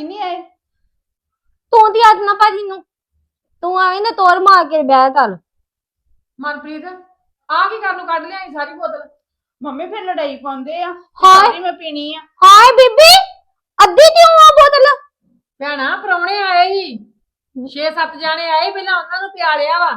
ਭਾਜੀ ਨਹੀਂ ਆਏ। ਤੂੰ ਦੀ ਆਦ ਨਾ ਭਾਜੀ ਨੂੰ। ਤੂੰ ਆਵੇਂ ਨਾ ਤੋਰ ਮਾਰ ਕੇ ਬਹਿ ਕਰ ਮਨਪ੍ਰੀਤ ਆ ਕੀ ਕਰਨ ਨੂੰ ਕੱਢ ਲਿਆਈ ਸਾਰੀ ਬੋਤਲ? ਮੰਮੀ ਫਿਰ ਲੜਾਈ ਪਾਉਂਦੇ ਆ। ਹਾਏ। ਸਾਰੀ ਮੈਂ ਪੀਣੀ ਆ। ਹਾਏ ਬੀਬੀ ਅੱਧੀ ਕਿਉਂ ਆ ਬੋਤਲ? ਭੈਣਾ ਪ੍ਰਾਹੁਣੇ ਆਏ ਸੀ। 6-7 ਜਾਣੇ ਆਏ ਪਹਿਲਾਂ ਉਹਨਾਂ ਨੂੰ ਪਿਆਲਿਆ ਵਾ।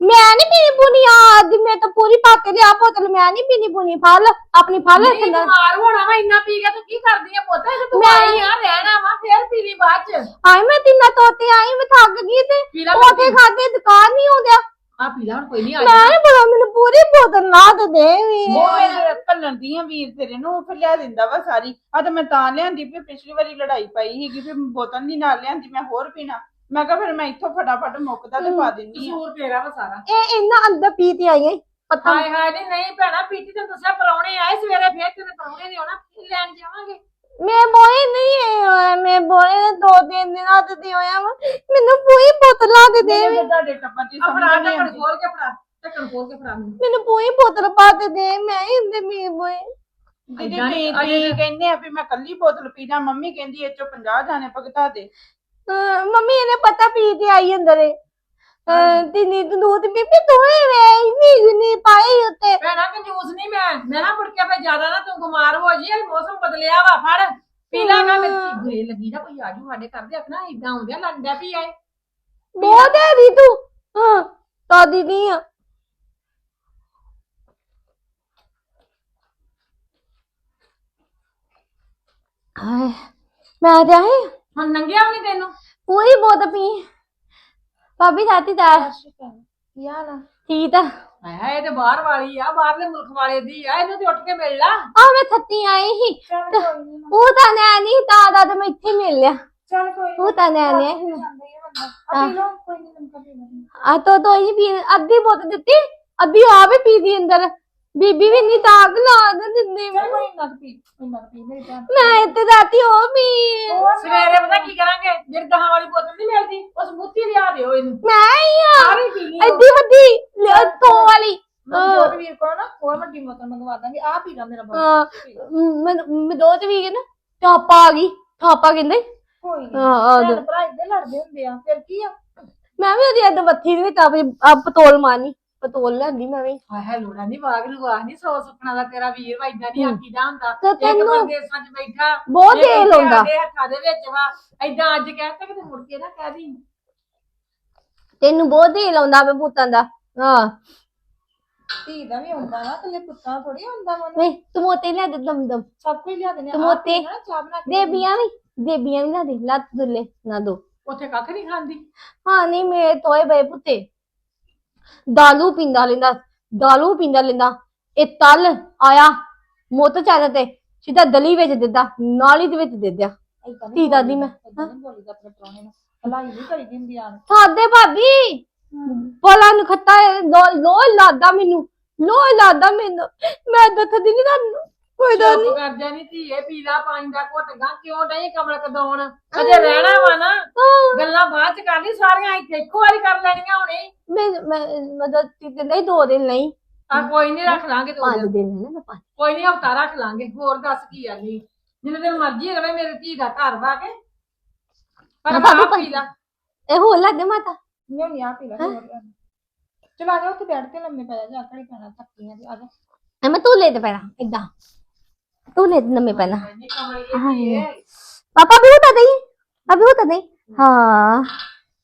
ਮੈਂ ਨਹੀਂ ਪੀਣੀ ਪੁਣੀ ਆਦ ਮੈਂ ਤਾਂ ਪੂਰੀ ਪਾ ਕੇ ਲਿਆ ਬੋਤਲ ਮੈਂ ਨਹੀਂ ਪੀਣੀ ਪੁਣੀ ਫਲ ਆਪਣੀ ਫਲ ਨਹੀਂ ਖੰਦਾ ਬਿਮਾਰ ਹੋਣਾ ਵਾ ਇੰਨਾ ਪੀ ਕੇ ਤੂੰ ਕੀ ਕਰਦੀ ਆ ਪੁੱਤ? ਇਹ ਤੂੰ ਮੈਂ- ਆਈ ਆ ਰਹਿਣਾ ਵਾ ਫੇਰ ਪੀ ਲਈ ਬਾਅਦ ਚ। ਹਾਏ ਮੈਂ ਤਿੰਨਾ ਤੋਤੇ ਆਈ ਮੈਂ ਥੱਕ ਗਈ ਤੇ ਪੀ ਲਾ ਤੋਤੇ ਖਾਦੇ ਦੁਕਾਨ ਨਹੀਂ ਆਉਂਦਿਆ। ਆ ਪੀ ਲਾ ਹੁਣ ਕੋਈ ਨਹੀਂ ਆ ਮੈਂ ਪਤਾ ਮੈਨੂੰ ਪੂਰੀ ਬੋਤਲ ਲਾ ਤੇ ਦੇ ਵੀ। ਉਹ ਮੇਰੇ ਭੱਲਣ ਦੀ ਆ ਵੀਰ ਤੇਰੇ ਨੂੰ ਫਿਰ ਲਿਆ ਦਿੰਦਾ ਵਾ ਸਾਰੀ। ਆ ਤਾਂ ਮੈਂ ਤਾਂ ਲਿਆਂਦੀ ਵੀ ਪਿਛਲੀ ਵਾਰੀ ਲੜਾਈ ਪਾਈ ਸੀਗੀ ਫਿਰ ਬੋਤਲ ਨਹੀਂ ਨਾਲ ਲਿਆਂਦੀ ਮੈਂ ਹੋਰ ਪੀਣਾ। ਮੈਂ ਕਿਹਾ ਫਿਰ ਮੈਂ ਇੱਥੋਂ ਫਟਾਫਟ ਮੁੱਕਦਾ ਤੇ ਪਾ ਦਿੰਨੀ ਆ। ਕਸੂਰ ਤੇਰਾ ਵਾ ਸਾਰਾ। ਇਹ ਇੰਨਾ ਅੰਦਰ ਪੀ ਤੇ ਆਈ ਹੈ ਪਤਾ ਹਾਏ ਹਾਏ ਨਹੀਂ ਨਹੀਂ ਭੈਣਾ ਪੀਤੀ ਤੈਨੂੰ ਦੱਸਿਆ ਪ੍ਰਾਹੁਣੇ ਆਏ ਸਵੇਰੇ ਫੇਰ ਤੇਰੇ ਪ੍ਰਾਹੁਣੇ ਨੇ ਆਉਣਾ ਫਿਰ ਲੈਣ ਜਾਵਾਂਗੇ? ਮੈਂ ਬੋਏ ਨਹੀਂ ਹੈ ਮੈਂ ਬੋਏ ਨੇ ਦੋ ਦਿਨਾਂ ਤੇ ਦੀ ਹੋਇਆ ਵਾ ਮੈਨੂੰ ਪੂਰੀ ਬੋਤਲਾਂ ਦੇ ਦੇ ਮੈਨੂੰ ਤੁਹਾਡੇ ਟੱਬਰ ਦੀ ਸਮਝ ਆਪਣਾ ਨਹੀਂ ਢੱਕਣ ਆਉਂਦੀ ਖੋਲ ਕੇ ਫੜਾ ਢੱਕਣ ਖੋਲ ਕੇ ਫੜਾ ਮੈਨੂੰ। ਮੈਨੂੰ ਪੂਰੀ ਬੋਤਲ ਪਾ ਕੇ ਦੇ ਮੈਂ ਇੰਦੇ ਮੀ ਬੋਏ। ਦੀਦੀ ਏਦਾਂ ਨੀ, ਅਜੇ ਕਹਿੰਦੇ ਆ ਵੀ ਮੈਂ ਕੱਲੀ ਬੋਤਲ ਪੀਣਾ ਮੰਮੀ ਕਹਿੰਦੀ ਇਹ ਚੋਂ 50 ਜਾਣੇ ਭਗਤਾ ਦੇ। ਅਹ ਮੰਮੀ ਇਹਨੇ ਪਤਾ ਪੀ ਤੇ ਆਈ ਅੰਦਰ ਏ ਤਿੰਨੀ ਦੂਧ ਬੀਬੀ ਤੂੰ ਹੀ ਵੇ ਇੰਨੀ ਨਹੀਂ ਪਾਈ ਉੱਤੇ। ਭੈਣਾ ਕੰਜੂਸ ਨਹੀਂ ਮੈਂ। ਮੈਂ ਨਾ ਮੁੜ ਕੇ ਫੇ ਜ਼ਿਆਦਾ ਨਾ ਤੂੰ ਬਿਮਾਰ ਹੋ ਜੀ ਇਹ ਮੌਸਮ ਬਦਲਿਆ ਵਾ ਫੜ। ਪੀ ਲੈ ਮੈਂ ਮੇਰੀ ਬੁਰੇ ਲੱਗੀ ਨਾ ਕੋਈ ਆਜੂ ਸਾਡੇ ਘਰ ਦੇ ਆਖਣਾ ਇਦਾਂ ਹੁੰਦਿਆ ਲੰਡਿਆ ਵੀ ਆਏ ਬਹੁਤ ਹੈ ਦੀ ਤੂੰ। ਹਾਂ ਤਾਂ ਦੀਦੀ ਆ। ਹਾਏ ਮੈਂ ਤੇ ਆਈ। ਹੁਣ ਨੰਗਿਆ ਵੀ ਤੈਨੂੰ? ਪੂਰੀ ਬੋਤਲ ਪੀ। ਭਾਬੀ ਸਾਥੀ ਦਾ ਯਾਰ ਠੀਕ ਆ। ਹਾਏ ਹਾਏ ਇਹ ਤੇ ਬਾਹਰ ਵਾਲੀ ਆ ਬਾਹਰਲੇ ਮੁਲਕ ਵਾਲੇ ਦੀ ਆ ਇਹਨੂੰ ਤੇ ਉੱਠ ਕੇ ਮਿਲ ਲਾ। ਆ ਮੈਂ ਥੱਤੀ ਆਈ ਸੀ। ਚੱਲ ਕੋਈ ਨੀ। ਉਹ ਤਾਂ ਨੈ ਨਹੀਂ ਤਾਂ ਦਾ ਤੇ ਮੈਂ ਇੱਥੇ ਮਿਲ ਲਿਆ। ਚੱਲ ਕੋਈ ਨੀ। ਉਹ ਤਾਂ ਨੈ। ਨੇ ਜਾਂਦੇ ਹੀ ਆ ਬੰਦਾ। ਆ ਪੀ ਲਓ ਕੋਈ ਨਹੀਂ ਨਮਕਾ ਪੀ ਲਓ। ਆ ਤੋ ਤੋ ਹੀ ਪੀ ਅੱਧੀ ਬੋਤਲ ਦਿੱਤੀ ਅੱਧੀ ਆ ਵੀ ਪੀ ਦੀ ਅੰਦਰ। ਬੀਬੀ ਵੀ ਨਹੀਂ ਤਾਕ ਲਾ ਦਿੰਦੀ ਚੱਲ ਕੋਈ ਨਾ ਪੀ ਕੋਈ ਨਾ ਪੀ ਮੇਰੀ ਭੈਣ। ਮੈਂ ਇੱਥੇ ਰਾਤੀ ਉਹ ਵੀ। ਸਵੇਰੇ ਪਤਾ ਕੀ ਕਰਾਂਗੇ? ਜਿਹੜੀ ਦਹਾਂ ਵਾਲੀ ਬੋਤਲ ਨਹੀਂ ਮਿਲਦੀ ਉਸ ਮੁੱਤੀ ਲਿਆ ਦਿਓ ਇਹਨੂੰ। ਮੈਂ ਹੀ ਆ। ਸਾਰੀ ਪੀ ਲਈ ਐਡੀ ਵੱਡੀ ਲਿਆ ਤੋਂ ਵਾਲੀ। ਜੋਤ ਵੀਰ ਕੋਲ ਨਾ ਹੋਰ ਵੱਡੀ ਬੋਤਲ ਮੰਗਵਾ ਦਾਂਗੇ। ਆ ਪੀ ਲਾ ਮੇਰਾ ਹਾਂ, ਮੈਂ ਮੈਂ ਦੋ ਤੇ ਵੀ ਨਾ। ਥਾਪਾ ਆ ਗਈ। ਥਾਪਾ ਕਹਿੰਦੇ। ਕੋਈ ਨਹੀਂ ਹਾਂ ਆ ਭੈਣ ਭਰਾ ਇੱਦਾਂ ਲੜਦੇ ਹੁੰਦੇ ਆ। ਫਿਰ ਕੀ ਆ? ਮੈਂ ਵੀ ਉਹਦੀ ਅੱਧ ਬੱਥੀ ਦੇ ਵਿੱਚ ਆਪੇ ਆ ਪਤੋਲ ਮਾਰਨੀ। ਪਤੋਲ ਲੈਂਦੀ ਮੈਂ ਵੀ। ਹਾਏ ਲੋੜਾ ਨਹੀਂ ਵਾਗ ਨੂੰ ਵਾਹ ਨਹੀਂ ਸੌ ਸੁਪਨਾ ਦਾ ਤੇਰਾ ਵੀਰ ਵਾ ਇਦਾਂ ਨਹੀਂ ਆਖੀਦਾ ਹੁੰਦਾ। ਤੇ ਇੱਕ ਤੈਨੂੰ ਪਰਦੇਸਾਂ 'ਚ ਬੈਠਾ ਬਹੁਤ ਇਹ ਤੇਲ ਹੁੰਦਾ। ਸਾਡੇ ਹੱਥਾਂ ਦੇ ਵਿੱਚ ਵਾ। ਇਦਾਂ ਅੱਜ ਕਹਿ ਤਾ ਕਿ ਮੁੜ ਕੇ ਨਾ ਕਹਿ ਦੀ ਤੈਨੂੰ ਬਹੁਤ ਤੇਲ ਆਉਂਦਾ ਵੇ ਪੁੱਤਾਂ ਦਾ। ਹਾਂ। ਧੀ ਦਾ ਵੀ ਹੁੰਦਾ ਨਾ ਕੱਲੇ ਪੁੱਤਾਂ ਥੋੜੀ ਹੁੰਦਾ ਮਨ ਵੇ ਤੂੰ ਮੋਤੇ ਲੈ ਦੇ ਦਮ ਦਮ। ਸਭ ਕੁਝ ਲਿਆ ਦਿੰਦੇ ਤੇ ਮੋਤੇ ਨਾ ਚਾਹ ਬਣਾ ਕੇ ਦੇਬੀਆਂ ਵੀ ਦੇਬੀਆਂ ਵੀ ਨਾ ਦੇ ਲੱਤ ਦੁੱਲੇ ਨਾ ਦੋ। ਉੱਥੇ ਕੱਖ ਨਹੀਂ ਖਾਂਦੀ। ਹਾਂ ਨਹੀਂ ਮੇਰੇ ਤੋਏ ਬਏ ਪੁੱਤੇ। ਦਾਲੂ ਪੀਂਦਾ ਲੈਂਦਾ ਦਾਲੂ ਪੀਂਦਾ ਲੈਂਦਾ ਇਹ ਤਲ ਆਇਆ ਮੁੱਤ ਚੱਲ ਤੇ ਸਿੱਧਾ ਦਲੀ ਵਿੱਚ ਦਿੱਤਾ ਨਾਲੀ ਦੇ ਵਿੱਚ ਦੇ ਦਿਆ ਧੀ ਦਾਦੀ ਮੈਂ ਏਦਾਂ ਨੀ ਬੋਲੀਦਾ ਆਪਣੇ ਪ੍ਰਾਹੁਣੇ ਨੂੰ ਭਲਾਈ ਨਹੀਂ ਕਰੀ ਦਿੰਦੀ ਆਣ ਸਾਦੇ ਭਾਬੀ ਬੋਲਾ ਨੂੰ ਖੱਤਾ ਲੋ ਲਾਦਾ ਮੈਨੂੰ ਲੋ ਲਾਦਾ ਮੈਨੂੰ ਮੈਂ ਦੱਸ ਦੀ ਨਹੀਂ ਤੁਹਾਨੂੰ ਕੋਈ ਦਾ ਨਹੀਂ ਕਰ ਜਾ ਨਹੀਂ ਧੀਏ ਪੀ ਲਾ ਪਾਣੀ ਦਾ ਘੁੱਟ ਗਾ ਕਿਉਂ ਨਹੀਂ ਕਮਲ ਕਦਾਉਣ ਅਜੇ ਰਹਿਣਾ ਵਾ ਨਾ। ਹਾਂ, ਗੱਲਾਂ ਬਾਅਦ ਚ ਕਰ ਲਈ ਸਾਰੀਆਂ ਇੱਥੇ ਇੱਕੋ ਵਾਰੀ ਕਰ ਲੈਣੀਆਂ ਹੁਣੇ। ਮੈਂ ਮੈਂ ਮਦਦ ਤੇ ਨਹੀਂ ਦੋ ਦਿਨ ਨਹੀਂ ਆ ਕੋਈ ਨਹੀਂ ਰੱਖ ਲਾਂਗੇ ਦੋ ਪੰਜ ਦਿਨ। ਦਿਨ ਹੈ ਨਾ ਮੈਂ ਪੰਜ। ਕੋਈ ਨਹੀਂ ਹਫਤਾ ਰੱਖ ਲਾਂਗੇ। ਹੋਰ ਦੱਸ ਕੀ ਆ ਨਹੀਂ ਜਿੰਨੇ ਦਿਨ ਮਰਜ਼ੀ ਰਵੇ ਮੇਰੀ ਧੀ ਦਾ ਘਰ ਵਾ ਕੇ। ਪਰ ਨਾ ਭਾਬੀ ਆਪ ਪੀ ਲਾ। ਇਹ ਹੋ ਲੱਦੇ ਮਾਤਾ? ਨਹੀਂ ਨਹੀਂ ਆ ਪੀ ਲਾ। ਚਲ ਆ ਜਾ ਉੱਥੇ ਬੈਠ ਕੇ ਲੰਮੇ ਪੈ ਜਾ ਜਾ ਘੜੀ ਪੈਣਾ ਥੱਕੀਆਂ ਤੇ ਆ ਜਾ ਐ ਮੈਂ ਤੂੰ ਲੈ ਤੇ ਪੈਣਾ ਇਦਾਂ ਲੈ ਨਹੀਂ ਕਮਲ ਇਹ ਧੀਏ ਪਾਪਾ ਵੀ ਹੋਤਾ ਨਹੀਂ ਅਭੀ ਹੋਤਾ ਨਹੀਂ ਹਾਂ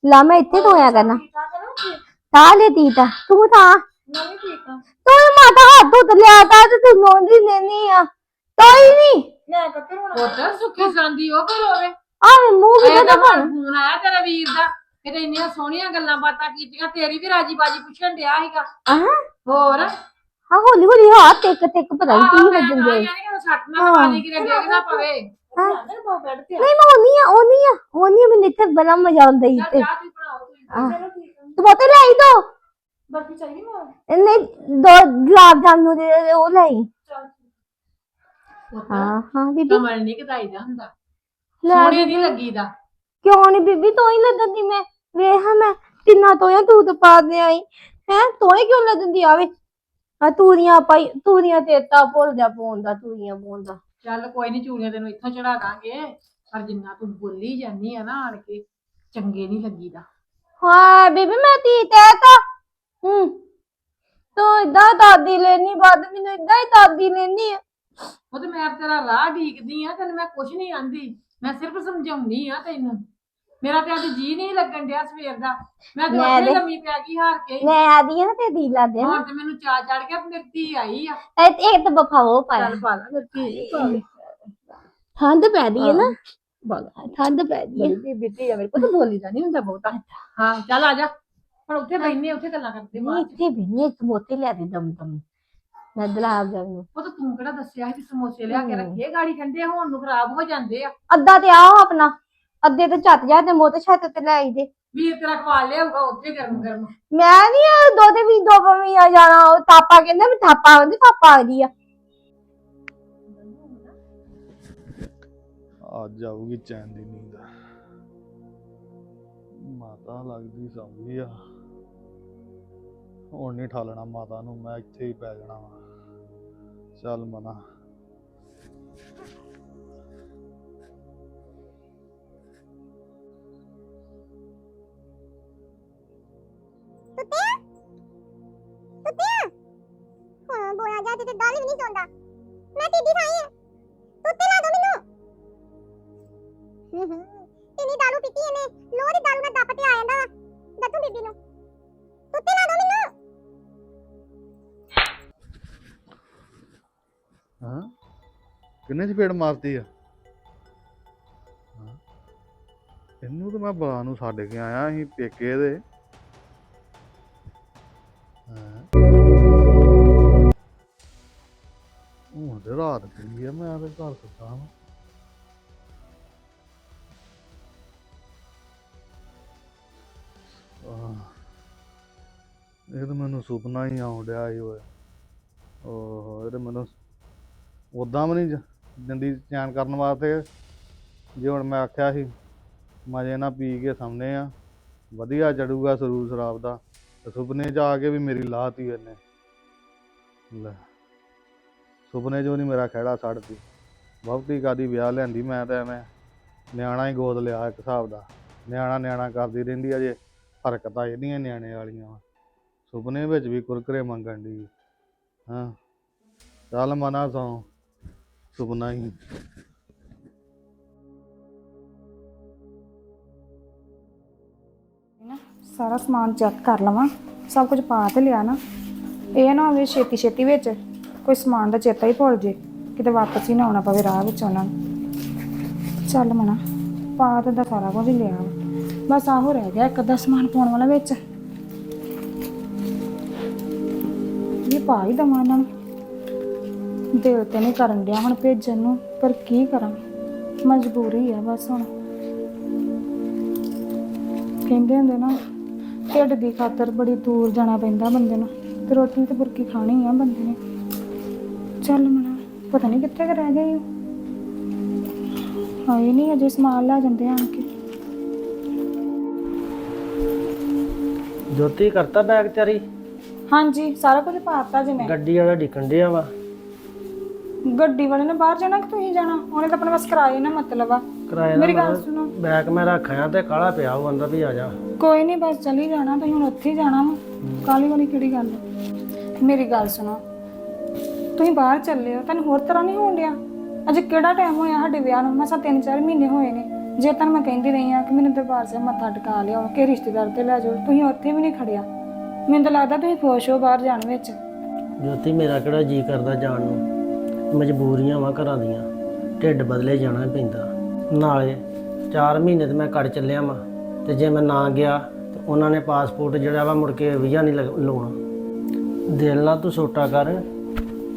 ਲਾ ਮੈਂ ਇੱਥੇ ਧੋਇਆ ਕਰਨਾ ਠੀਕ ਠਾਕ ਹੈ ਨਾ ਠੀਕ ਤਾਂ ਲੈ ਤੀਤਾ ਤੂੰ ਤਾਂ ਮੈਂ ਵੀ ਠੀਕ ਆ ਤੂੰ ਹੀ ਮਾਤਾ ਹੱਥ ਧੁੱਤ ਲਿਆ ਤਾ ਤੇ ਤੂੰ ਨੋਂਦੀ ਦੇਨੀ ਆ ਤੋਈ ਨਹੀਂ ਮੈਂ ਕੱਕੇ ਹੋਣਾ ਪੁੱਤ ਸੁੱਖੀ ਸੰਦੀ ਉਹ ਕਰ ਹੋਵੇ ਆ ਮੂੰਹ ਵੀ ਤਾਂ ਬਣ ਫੋਨ ਆਇਆ ਤੇਰੇ ਵੀਰ ਦਾ ਕਿਤੇ ਇੰਨੀਆਂ ਸੋਹਣੀਆਂ ਗੱਲਾਂ ਬਾਤਾਂ ਕੀਤੀਆਂ ਤੇਰੀ ਵੀ ਰਾਜੀ ਬਾਜੀ ਪੁੱਛਣ ਡਿਆ ਸੀਗਾ ਹੋਰ ਆ ਹੌਲੀ ਹੌਲੀ ਹੱਥ ਟਿਕ ਟਿਕ ਪਤਾ ਨਹੀਂ ਕੀ ਵੱਜਣ ਦੇ ਸੱਟ ਨਾ ਪਾਣੀ ਕਿਤੇ ਡੇਗ ਨਾ ਪਵੇ। ਮੇਰੇ ਕੋਲ ਬੈਠ। ਨਹੀਂ ਮੈਂ ਹੋਣੀ ਆ ਮੈਨੂੰ ਇੱਥੇ ਬੜਾ ਮਜ਼ਾ ਆਉਂਦਾ ਚੱਲ ਤੇ। ਚਾਹ ਤੂੰ ਬਣਾਓ ਤੂੰ ਤੂੰ ਲੈ ਆਈ ਦੋ। ਬਰਫੀ ਚਾਹੀਦੀ ਮੈਂ ਨਹੀਂ ਦੋ ਗੁਲਾਬ ਜਾਮਨੂ ਦੇ ਦੇ ਉਹ ਲੈ ਆਈ। ਹਾਂ ਹਾਂ ਬੀਬੀ। ਕਮਲ ਨਹੀਂ ਕਦਾਈਦਾ ਹੁੰਦਾ। ਲੈ ਸੋਹਣੀ ਨਹੀਂ ਲੱਗੀਦਾ। ਕਿਉਂ ਨਹੀਂ ਬੀਬੀ ਤੋਈ ਲੱਦਦੀ ਮੈਂ। ਵੇਖ ਮੈਂ ਤਿੰਨਾ ਤੋਇਆ ਤੂੰ ਤਾਂ ਪਾ ਦੇ ਆਈ ਹੈ ਤੋਏ ਕਿਉਂ ਲੱਦਦੀ ਆਵੇ? ਆ ਤੂਰੀਆਂ ਪਾਈ ਤੂਰੀਆਂ ਤੇਤਾ ਭੁੱਲ ਜਾ ਪਾਉਂਦਾ ਤੂਰੀਆਂ ਪਾਉਂਦਾ ਚੱਲ ਕੋਈ ਨਹੀਂ ਚੂੜੀਆਂ ਤੈਨੂੰ ਇੱਥੋਂ ਚੜਾ ਦਾਂਗੇ। ਪਰ ਜਿੰਨਾ ਤੂੰ ਬੋਲੀ ਜਾਂਦੀ ਆ ਨਾ ਆਣ ਕੇ ਚੰਗੇ ਨਹੀਂ ਲੱਗੀਦਾ। ਹਾਂ ਬੀਬੀ ਮੈਂ ਤੀ ਤੇ ਤਾਂ ਹੂੰ। ਤੂੰ ਇਦਾਂ ਦਾਦੀ ਲੈਣੀ ਬਾਦ ਮੈਨੂੰ ਇਦਾਂ ਹੀ ਦਾਦੀ ਲੈਣੀ ਆ। ਉਹ ਤੇ ਮੈਂ ਤੇਰਾ ਰਾਹ ਢੀਕਦੀ ਆ ਤੈਨੂੰ ਮੈਂ ਕੁਛ ਨਹੀਂ ਆਂਦੀ। ਮੈਂ ਸਿਰਫ ਸਮਝਾਉਣੀ ਆ ਤੈਨੂੰ। ਮੇਰਾ ਤੇ ਅੱਜ ਜੀ ਨਹੀਂ ਲੱਗਣ ਡਿਆ ਸਵੇਰ ਦਾ। ਮੈਂ ਤੇ ਮੈਂ ਉੱਥੇ ਤੇ- ਲੰਮੀ ਪੈ ਗਈ ਹਾਰ ਕੇ। ਮੈਂ ਆਦੀ ਆ ਨਾ ਤੇ ਦੀ ਲਾ ਦੇ ਹੁਣ ਤੇ ਮੈਨੂੰ ਚਾ ਚੜ ਗਿਆ ਮੇਰੀ ਧੀ ਆਈ ਆ। ਇਹ ਤਾਂ ਬਫਾਓ ਪਾਇਆ। ਚੱਲ ਪਾ ਲਾ ਧੀ ਪਾ ਲੈ ਠੰਡ ਪੈ ਦੀ ਹੈ ਨਾ ਠੰਡ ਪੈ ਦੀ ਹੈ ਬੜੀ ਬੀਤੀ ਆ ਮੇਰੇ ਕੋਲ ਤਾਂ ਬੋਲੀ ਦਾ ਨਹੀਂ ਹੁੰਦਾ ਬਹੁਤਾ। ਹਾਂ ਚੱਲ ਆ ਜਾ। ਹੁਣ ਉੱਥੇ ਬੈਠਨੇ ਉੱਥੇ ਗੱਲਾਂ ਕਰਦੇ ਨਹੀਂ ਬਾਅਦ ਚ। ਇੱਥੇ ਵੀ ਨਹੀਂ ਸਮੋਸੇ ਲਿਆ ਦੇ ਦਮ ਦਮ। ਮੈਂ ਦਲਾਬ ਜਾ ਨੂੰ ਉਹ ਤਾਂ ਤੂੰ ਕਿਹੜਾ ਦੱਸਿਆ ਸੀ ਕਿ ਸਮੋਸੇ ਲਿਆ ਕੇ। ਰੱਖੇ? ਗਾੜੀ ਠੰਡੇ ਹੋਣ ਨੂੰ ਖਰਾਬ ਹੋ ਜਾਂਦੇ ਆ। ਅੱਧਾ ਤੇ ਆਓ ਆਪਣਾ। ਅੱਧੇ ਤੇ ਛੱਤ ਜਾ ਤੇ ਮੋਤੇ ਛੱਤ ਤੇ ਲੈ ਆਈ ਦੇ ਵੀਰ ਤੇਰਾ ਖਵਾ ਲਿਆਊਗਾ ਉੱਥੇ ਗਰਮ ਗਰਮ। ਮੈਂ ਨਹੀਂ ਦੋ ਦੇ ਵੀ ਦੋ ਵੀ ਆ ਜਾਣਾ ਉਹ ਤਾਪਾ ਕਹਿੰਦਾ ਮੈਂ ਥਾਪਾ ਆਉਂਦੀ ਪਾਪਾ ਆਦੀ ਆ। ਅੱਜ ਆਊਗੀ ਚੈਨ ਦੀ ਨੀਂਦ। ਮਾਤਾ ਲੱਗਦੀ ਸੌਂਗੀ ਆ। ਹੁਣ ਨਹੀਂ ਠਾਲਣਾ ਮਾਤਾ ਨੂੰ ਮੈਂ ਇੱਥੇ ਹੀ ਪੈ ਜਾਣਾ ਵਾ। ਚੱਲ ਮਨਾ। ਹੁਣ ਬੋਲਾ ਜਾ ਤੇ ਦਾਲ ਵੀ ਨਹੀਂ ਸੌਂਦਾ ਮੈਂ ਤੀਦੀ ਖਾਈ ਹੈ ਤੁੱਤੇ ਲਾ ਦੋ ਮੈਨੂੰ। ਹੂੰ ਦਾਰੂ ਪੀਤੀ ਇਹਨੇ। ਲੋਹ ਦੀ ਦਾਰੂ ਨਾਲ ਦੱਪ ਤੇ ਆ ਜਾਂਦਾ ਵਾ। ਬੀਬੀ ਨੂੰ। ਤੁੱਤੇ ਲਾ ਦੋ ਮੈਨੂੰ। ਹਾਂ? ਕਿੰਨੇ ਚਪੇੜ ਮਾਰਤੀ ਆ? ਇਹਨੂੰ ਤਾਂ ਮੈਂ ਬਲਾ ਨੂੰ ਛੱਡ ਕੇ ਆਇਆ ਸੀ ਪੇਕੇ ਦੇ। ਹੁਣ ਤੇ ਰਾਤ ਪਈ ਆ ਮੈਂ ਤੇ ਘਰ ਸੁੱਤਾ ਵਾਂ। ਆਹ, ਇਹ ਤਾਂ ਮੈਨੂੰ ਸੁਪਨਾ ਹੀ ਆਉਣ ਡਿਆ ਹੀ ਹੋਇਆ ਓਹੋ ਇਹ ਤਾਂ ਮੈਨੂੰ ਉਦਾਂ ਵੀ ਨਹੀਂ ਦਿੰਦੀ ਚੈਨ ਕਰਨ ਵਾਸਤੇ ਜੇ ਹੁਣ ਮੈਂ ਆਖਿਆ ਸੀ ਮਜੇ ਨਾਲ ਪੀ ਕੇ ਸਾਹਮਣੇ ਆ ਵਧੀਆ ਚੜੂਗਾ ਸਰੂਰ ਸ਼ਰਾਬ ਦਾ। ਤੇ ਸੁਪਨੇ 'ਚ ਆ ਕੇ ਵੀ ਮੇਰੀ ਲਾਤੀ ਇਹਨੇ। ਲੈ। ਸੁਪਨੇ ਚੋਂ ਵੀ ਨਹੀਂ ਮੇਰਾ ਖਹਿੜਾ ਛੱਡਦੀ ਬਹੁਤੀ ਕਾਦੀ ਵਿਆਹ ਲੈਂਦੀ ਮੈਂ ਤਾਂ ਐਵੇਂ। ਨਿਆਣਾ ਹੀ ਗੋਦ ਲਿਆ ਇੱਕ ਹਿਸਾਬ ਦਾ। ਨਿਆਣਾ ਨਿਆਣਾ ਕਰਦੀ ਰਹਿੰਦੀ ਆ ਜੇ। ਹਰਕਤਾਂ ਇਹਦੀਆਂ ਨਿਆਣੇ ਵਾਲੀਆਂ ਸੁਪਨੇ ਵਿੱਚ ਵੀ ਕੁਰਕਰੇ ਮੰਗਣ ਦੀ ਹਾਂ। ਚੱਲ ਮਨਾ ਸੌ ਸੁਪਨਾ ਹੀ। ਨਾ, ਸਾਰਾ ਸਮਾਨ ਚੈੱਕ ਕਰ ਲਵਾਂ। ਸਭ ਕੁਝ ਪਾ ਤੇ ਲਿਆ ਨਾ। ਇਹ ਨਾ ਹੋਵੇ ਛੇਤੀ ਛੇਤੀ ਵਿੱਚ। ਕੋਈ ਸਮਾਨ ਦਾ ਚੇਤਾ ਹੀ ਭੁੱਲ ਜੇ, ਕਿਤੇ ਵਾਪਸ ਹੀ ਨਾ ਆਉਣਾ ਪਵੇ ਰਾਹ ਵਿੱਚ ਉਹਨਾਂ ਨੂੰ। ਚੱਲ ਮਣਾ ਪਾ ਤੇ ਦਾ ਸਾਰਾ ਕੁਝ ਲਿਆ ਬਸ ਆਹੋ ਰਹਿ ਗਿਆ ਇੱਕ ਅੱਧਾ ਸਮਾਨ ਪਾਉਣ ਵਾਲਾ ਵਿੱਚ। ਇਹ ਪਾ ਹੀ ਦਵਾਂ ਇਹਨਾਂ ਨੂੰ। ਦਿਲ ਤੇ ਨਹੀਂ ਕਰਨ ਡਿਆ ਹੁਣ ਭੇਜਣ ਨੂੰ, ਪਰ ਕੀ ਕਰਾਂ? ਮਜਬੂਰੀ ਆ ਬਸ ਹੁਣ। ਕਹਿੰਦੇ ਹੁੰਦੇ ਨਾ, ਢਿੱਡ ਦੀ ਖਾਤਰ ਬੜੀ ਦੂਰ ਜਾਣਾ ਪੈਂਦਾ ਬੰਦੇ ਨੂੰ। ਤੇ ਰੋਟੀ ਤੇ ਬੁਰਕੀ ਖਾਣੀ ਆ ਬੰਦੇ ਨੇ। ਚੱਲ ਮਣਾ ਪਤਾ ਨਹੀਂ ਕਿੱਥੇ ਕੁ ਰਹਿ ਗਈ ਆਏ ਨਹੀਂ ਅਜੇ ਸਮਾਨ ਲੈ ਜਾਂਦੇ ਆਣ ਕੇ। ਜੋਤੀ ਕਰਤਾ ਬੈਗ ਤਿਆਰੀ? ਹਾਂਜੀ ਸਾਰਾ ਕੁਝ ਪਾਤਾ ਜੀ ਮੈਂ। ਗੱਡੀ ਵਾਲਾ ਡਿੱਕਣ ਡਿਆ ਵਾ। ਗੱਡੀ ਵਾਲੇ ਨੇ ਬਾਹਰ ਜਾਣਾ ਕਿ ਤੁਸੀਂ ਜਾਣਾ? ਉਹਨੇ ਤਾਂ ਆਪਣੇ ਬਸ ਕਰਾਏ ਨਾ ਮਤਲਬ ਆ। ਕਿਰਾਏ ਮੇਰੀ ਗੱਲ ਸੁਣੋ। ਬੈਗ ਮੈਂ ਰੱਖਿਆ ਤੇ ਕਾਲਾ ਪਿਆ ਉਹ ਅੰਦਰ ਵੀ ਆ ਜਾ। ਕੋਈ ਨਹੀਂ ਬਸ ਚਲੀ ਜਾਣਾ ਤੁਸੀਂ ਹੁਣ ਉੱਥੇ ਹੀ ਜਾਣਾ ਵਾ। ਕਾਲੀ ਵਾਲੀ ਕਿਹੜੀ ਗੱਲ ਆ? ਮੇਰੀ ਗੱਲ ਸੁਣੋ। ਤੁਸੀਂ ਬਾਹਰ ਚੱਲੇ ਹੋ, ਤੁਹਾਨੂੰ ਹੋਰ ਤਰ੍ਹਾਂ ਨਹੀਂ ਹੋਣ ਡਿਆ? ਅਜੇ ਕਿਹੜਾ ਟਾਈਮ ਹੋਇਆ ਸਾਡੇ ਵਿਆਹ ਨੂੰ? ਮਸਾਂ 3-4 ਮਹੀਨੇ ਹੋਏ ਨੇ। ਜੇ ਤੁਹਾਨੂੰ ਮੈਂ ਕਹਿੰਦੀ ਰਹੀ ਆ ਕਿ ਮੈਨੂੰ ਦਰਬਾਰ ਸਾਹਿਬ ਮੱਥਾ ਟਿਕਾ ਲਿਆਓ, ਕਿ ਰਿਸ਼ਤੇਦਾਰ ਤੇ ਲੈ ਜਾਓ, ਤੁਸੀਂ ਉੱਥੇ ਵੀ ਨਹੀਂ ਖੜਿਆ। ਮੈਨੂੰ ਤਾਂ ਲੱਗਦਾ ਤੁਸੀਂ ਖੁਸ਼ ਹੋ ਬਾਹਰ ਜਾਣ ਵਿੱਚ। ਜੋਤੀ, ਮੇਰਾ ਕਿਹੜਾ ਜੀ ਕਰਦਾ ਜਾਣ ਨੂੰ? ਮਜਬੂਰੀਆਂ ਵਾ ਘਰਾਂ ਦੀਆਂ। ਢਿੱਡ ਬਦਲੇ ਜਾਣਾ ਹੀ ਪੈਂਦਾ। ਨਾਲੇ 4 ਮਹੀਨੇ ਤੇ ਮੈਂ ਕੱਢ ਚੱਲਿਆ ਵਾਂ। ਤੇ ਜੇ ਮੈਂ ਨਾ ਗਿਆ, ਤੇ ਉਹਨਾਂ ਨੇ ਪਾਸਪੋਰਟ ਜਿਹੜਾ ਵਾ ਮੁੜ ਕੇ ਵੀਜ਼ਾ ਨਹੀਂ ਲਗ- ਲਾਉਣਾ। ਦਿਲ ਨਾਲ ਤੂੰ ਛੋਟਾ ਕਰ।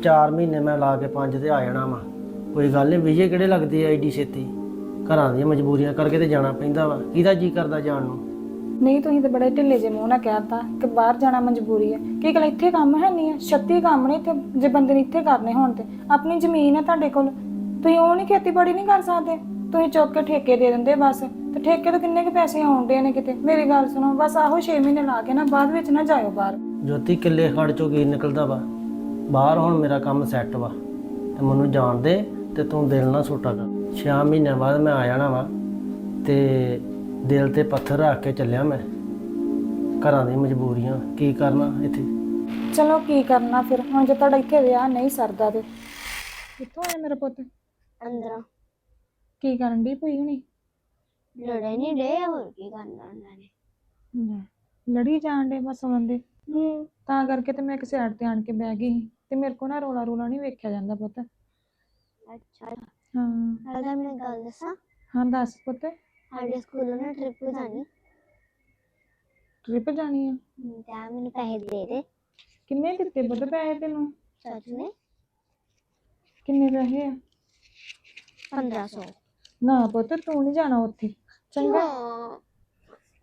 4 ਮਹੀਨੇ ਮੈਂ ਲਾ ਕੇ ਪੰਜ ਤੇ ਆ ਜਾਣਾ ਵਾ। ਕੋਈ ਗੱਲ ਨਹੀਂ ਵੀਜ਼ੇ ਕਿਹੜੇ ਲੱਗਦੇ ਆ ਐਡੀ ਛੇਤੀ? ਘਰਾਂ ਦੀਆਂ ਮਜਬੂਰੀਆਂ ਕਰਕੇ ਤੇ ਜਾਣਾ ਪੈਂਦਾ ਵਾ। ਕਿਹਦਾ ਜੀ ਕਰਦਾ ਜਾਣ ਨੂੰ? ਨਹੀਂ ਤੁਸੀਂ ਤਾਂ ਬੜੇ ਢਿੱਲੇ ਜਿਹੇ ਮੂੰਹ ਨਾਲ ਕਹਿਤਾ ਕਿ ਬਾਹਰ ਜਾਣਾ ਮਜਬੂਰੀ ਹੈ। ਕੀ ਗੱਲ ਇੱਥੇ ਕੰਮ ਹੈ ਨਹੀਂ ਹੈ? ਛੱਤੀ ਕੰਮ ਨੇ ਇੱਥੇ ਜੇ ਬੰਦੇ ਨੇ ਇੱਥੇ ਕਰਨੇ ਹੋਣ ਤੇ। ਆਪਣੀ ਜ਼ਮੀਨ ਹੈ ਤੁਹਾਡੇ ਕੋਲ। ਤੁਸੀਂ ਉਹ ਨਹੀਂ ਖੇਤੀਬਾੜੀ ਨਹੀਂ ਕਰ ਸਕਦੇ? ਤੁਸੀਂ ਚੁੱਕ ਕੇ ਠੇਕੇ ਦੇ ਦਿੰਦੇ ਬਸ। ਤੇ ਠੇਕੇ ਤੋਂ ਕਿੰਨੇ ਕੁ ਪੈਸੇ ਆਉਂਦੇ ਨੇ ਕਿਤੇ? ਮੇਰੀ ਗੱਲ ਸੁਣੋ ਬਸ ਆਹੋ 6 ਮਹੀਨੇ ਲਾ ਕੇ ਨਾ ਬਾਅਦ ਵਿੱਚ ਨਾ ਜਾਇਓ ਬਾਹਰ। ਜੋਤੀ ਕਿੱਲੇ ਖੜ ਚੋਂ ਕੀ ਨਿਕਲਦਾ ਵਾ। ਬਾਹਰ ਹੁਣ ਮੇਰਾ ਕੰਮ ਸੈੱਟ ਵਾ ਤੇ ਮੈਨੂੰ ਜਾਣ ਦੇ ਤੇ ਤੂੰ ਦਿਲ ਨਾ ਛੋਟਾ ਕਰ। 6 ਮਹੀਨਿਆਂ ਬਾਅਦ ਮੈਂ ਆ ਜਾਣਾ ਵਾ ਤੇ ਦਿਲ ਤੇ ਪੱਥਰ ਰੱਖ ਕੇ ਚੱਲਿਆ ਮੈਂ। ਘਰਾਂ ਦੀ ਮਜਬੂਰੀਆਂ ਕੀ ਕਰਨਾ ਇੱਥੇ? ਚਲੋ ਕੀ ਕਰਨਾ ਫਿਰ ਹੁਣ ਜੇ ਤੁਹਾਡਾ ਇੱਥੇ ਵਿਆਹ ਨਹੀਂ ਸਰਦਾ ਤੇ। ਕਿੱਥੋਂ ਆਇਆ ਮੇਰਾ ਪੁੱਤ? ਅੰਦਰੋਂ। ਕੀ ਕਰਨ ਦੀ ਪਈ ਹੁਣੀ? ਲੜੇ ਨਹੀਂ ਡੇ ਹੋਰ ਕੀ ਕਰਨਾ ਉਹਨਾਂ ਨੇ। ਲੜੀ ਜਾਣ ਦੇ ਬਸ ਬੰਦੇ ਹੂੰ। ਤਾਂ ਕਰਕੇ ਤੇ ਮੈਂ ਇੱਕ ਸਾਈਡ ਤੇ ਆਣ ਕੇ ਬਹਿ ਗਈ ਸੀ। ਤੇ ਮੇਰੇ ਕੋ ਨਾ ਰੋਲਾ ਰੋਲਾ ਨਹੀਂ ਵੇਖਿਆ ਜਾਂਦਾ ਪੁੱਤ। ਅੱਛਾ। ਹਾਂ। ਅਗਰ ਮੈਂ ਗੱਲ ਦੱਸਾਂ? ਹਾਂ ਦੱਸ ਪੁੱਤ। ਸਾਡੇ ਸਕੂਲੋਂ ਨਾ ਟ੍ਰਿਪ ਜਾਣੀ। ਟ੍ਰਿਪ ਜਾਣੀ ਆ? ਤੇ ਮੈਨੂੰ ਪੈਸੇ ਦੇ ਦੇ। ਕਿੰਨੇ ਦਿੱਤੇ ਪੁੱਤ ਪੈਸੇ ਤੈਨੂੰ? ਚਾਚੂ ਨੇ। ਕਿੰਨੇ ਪੈਸੇ ਆ? 1500 ਨਾ ਪੁੱਤ ਤੂੰ ਨਹੀਂ ਜਾਣਾ ਉੱਥੇ। ਚੰਗਾ।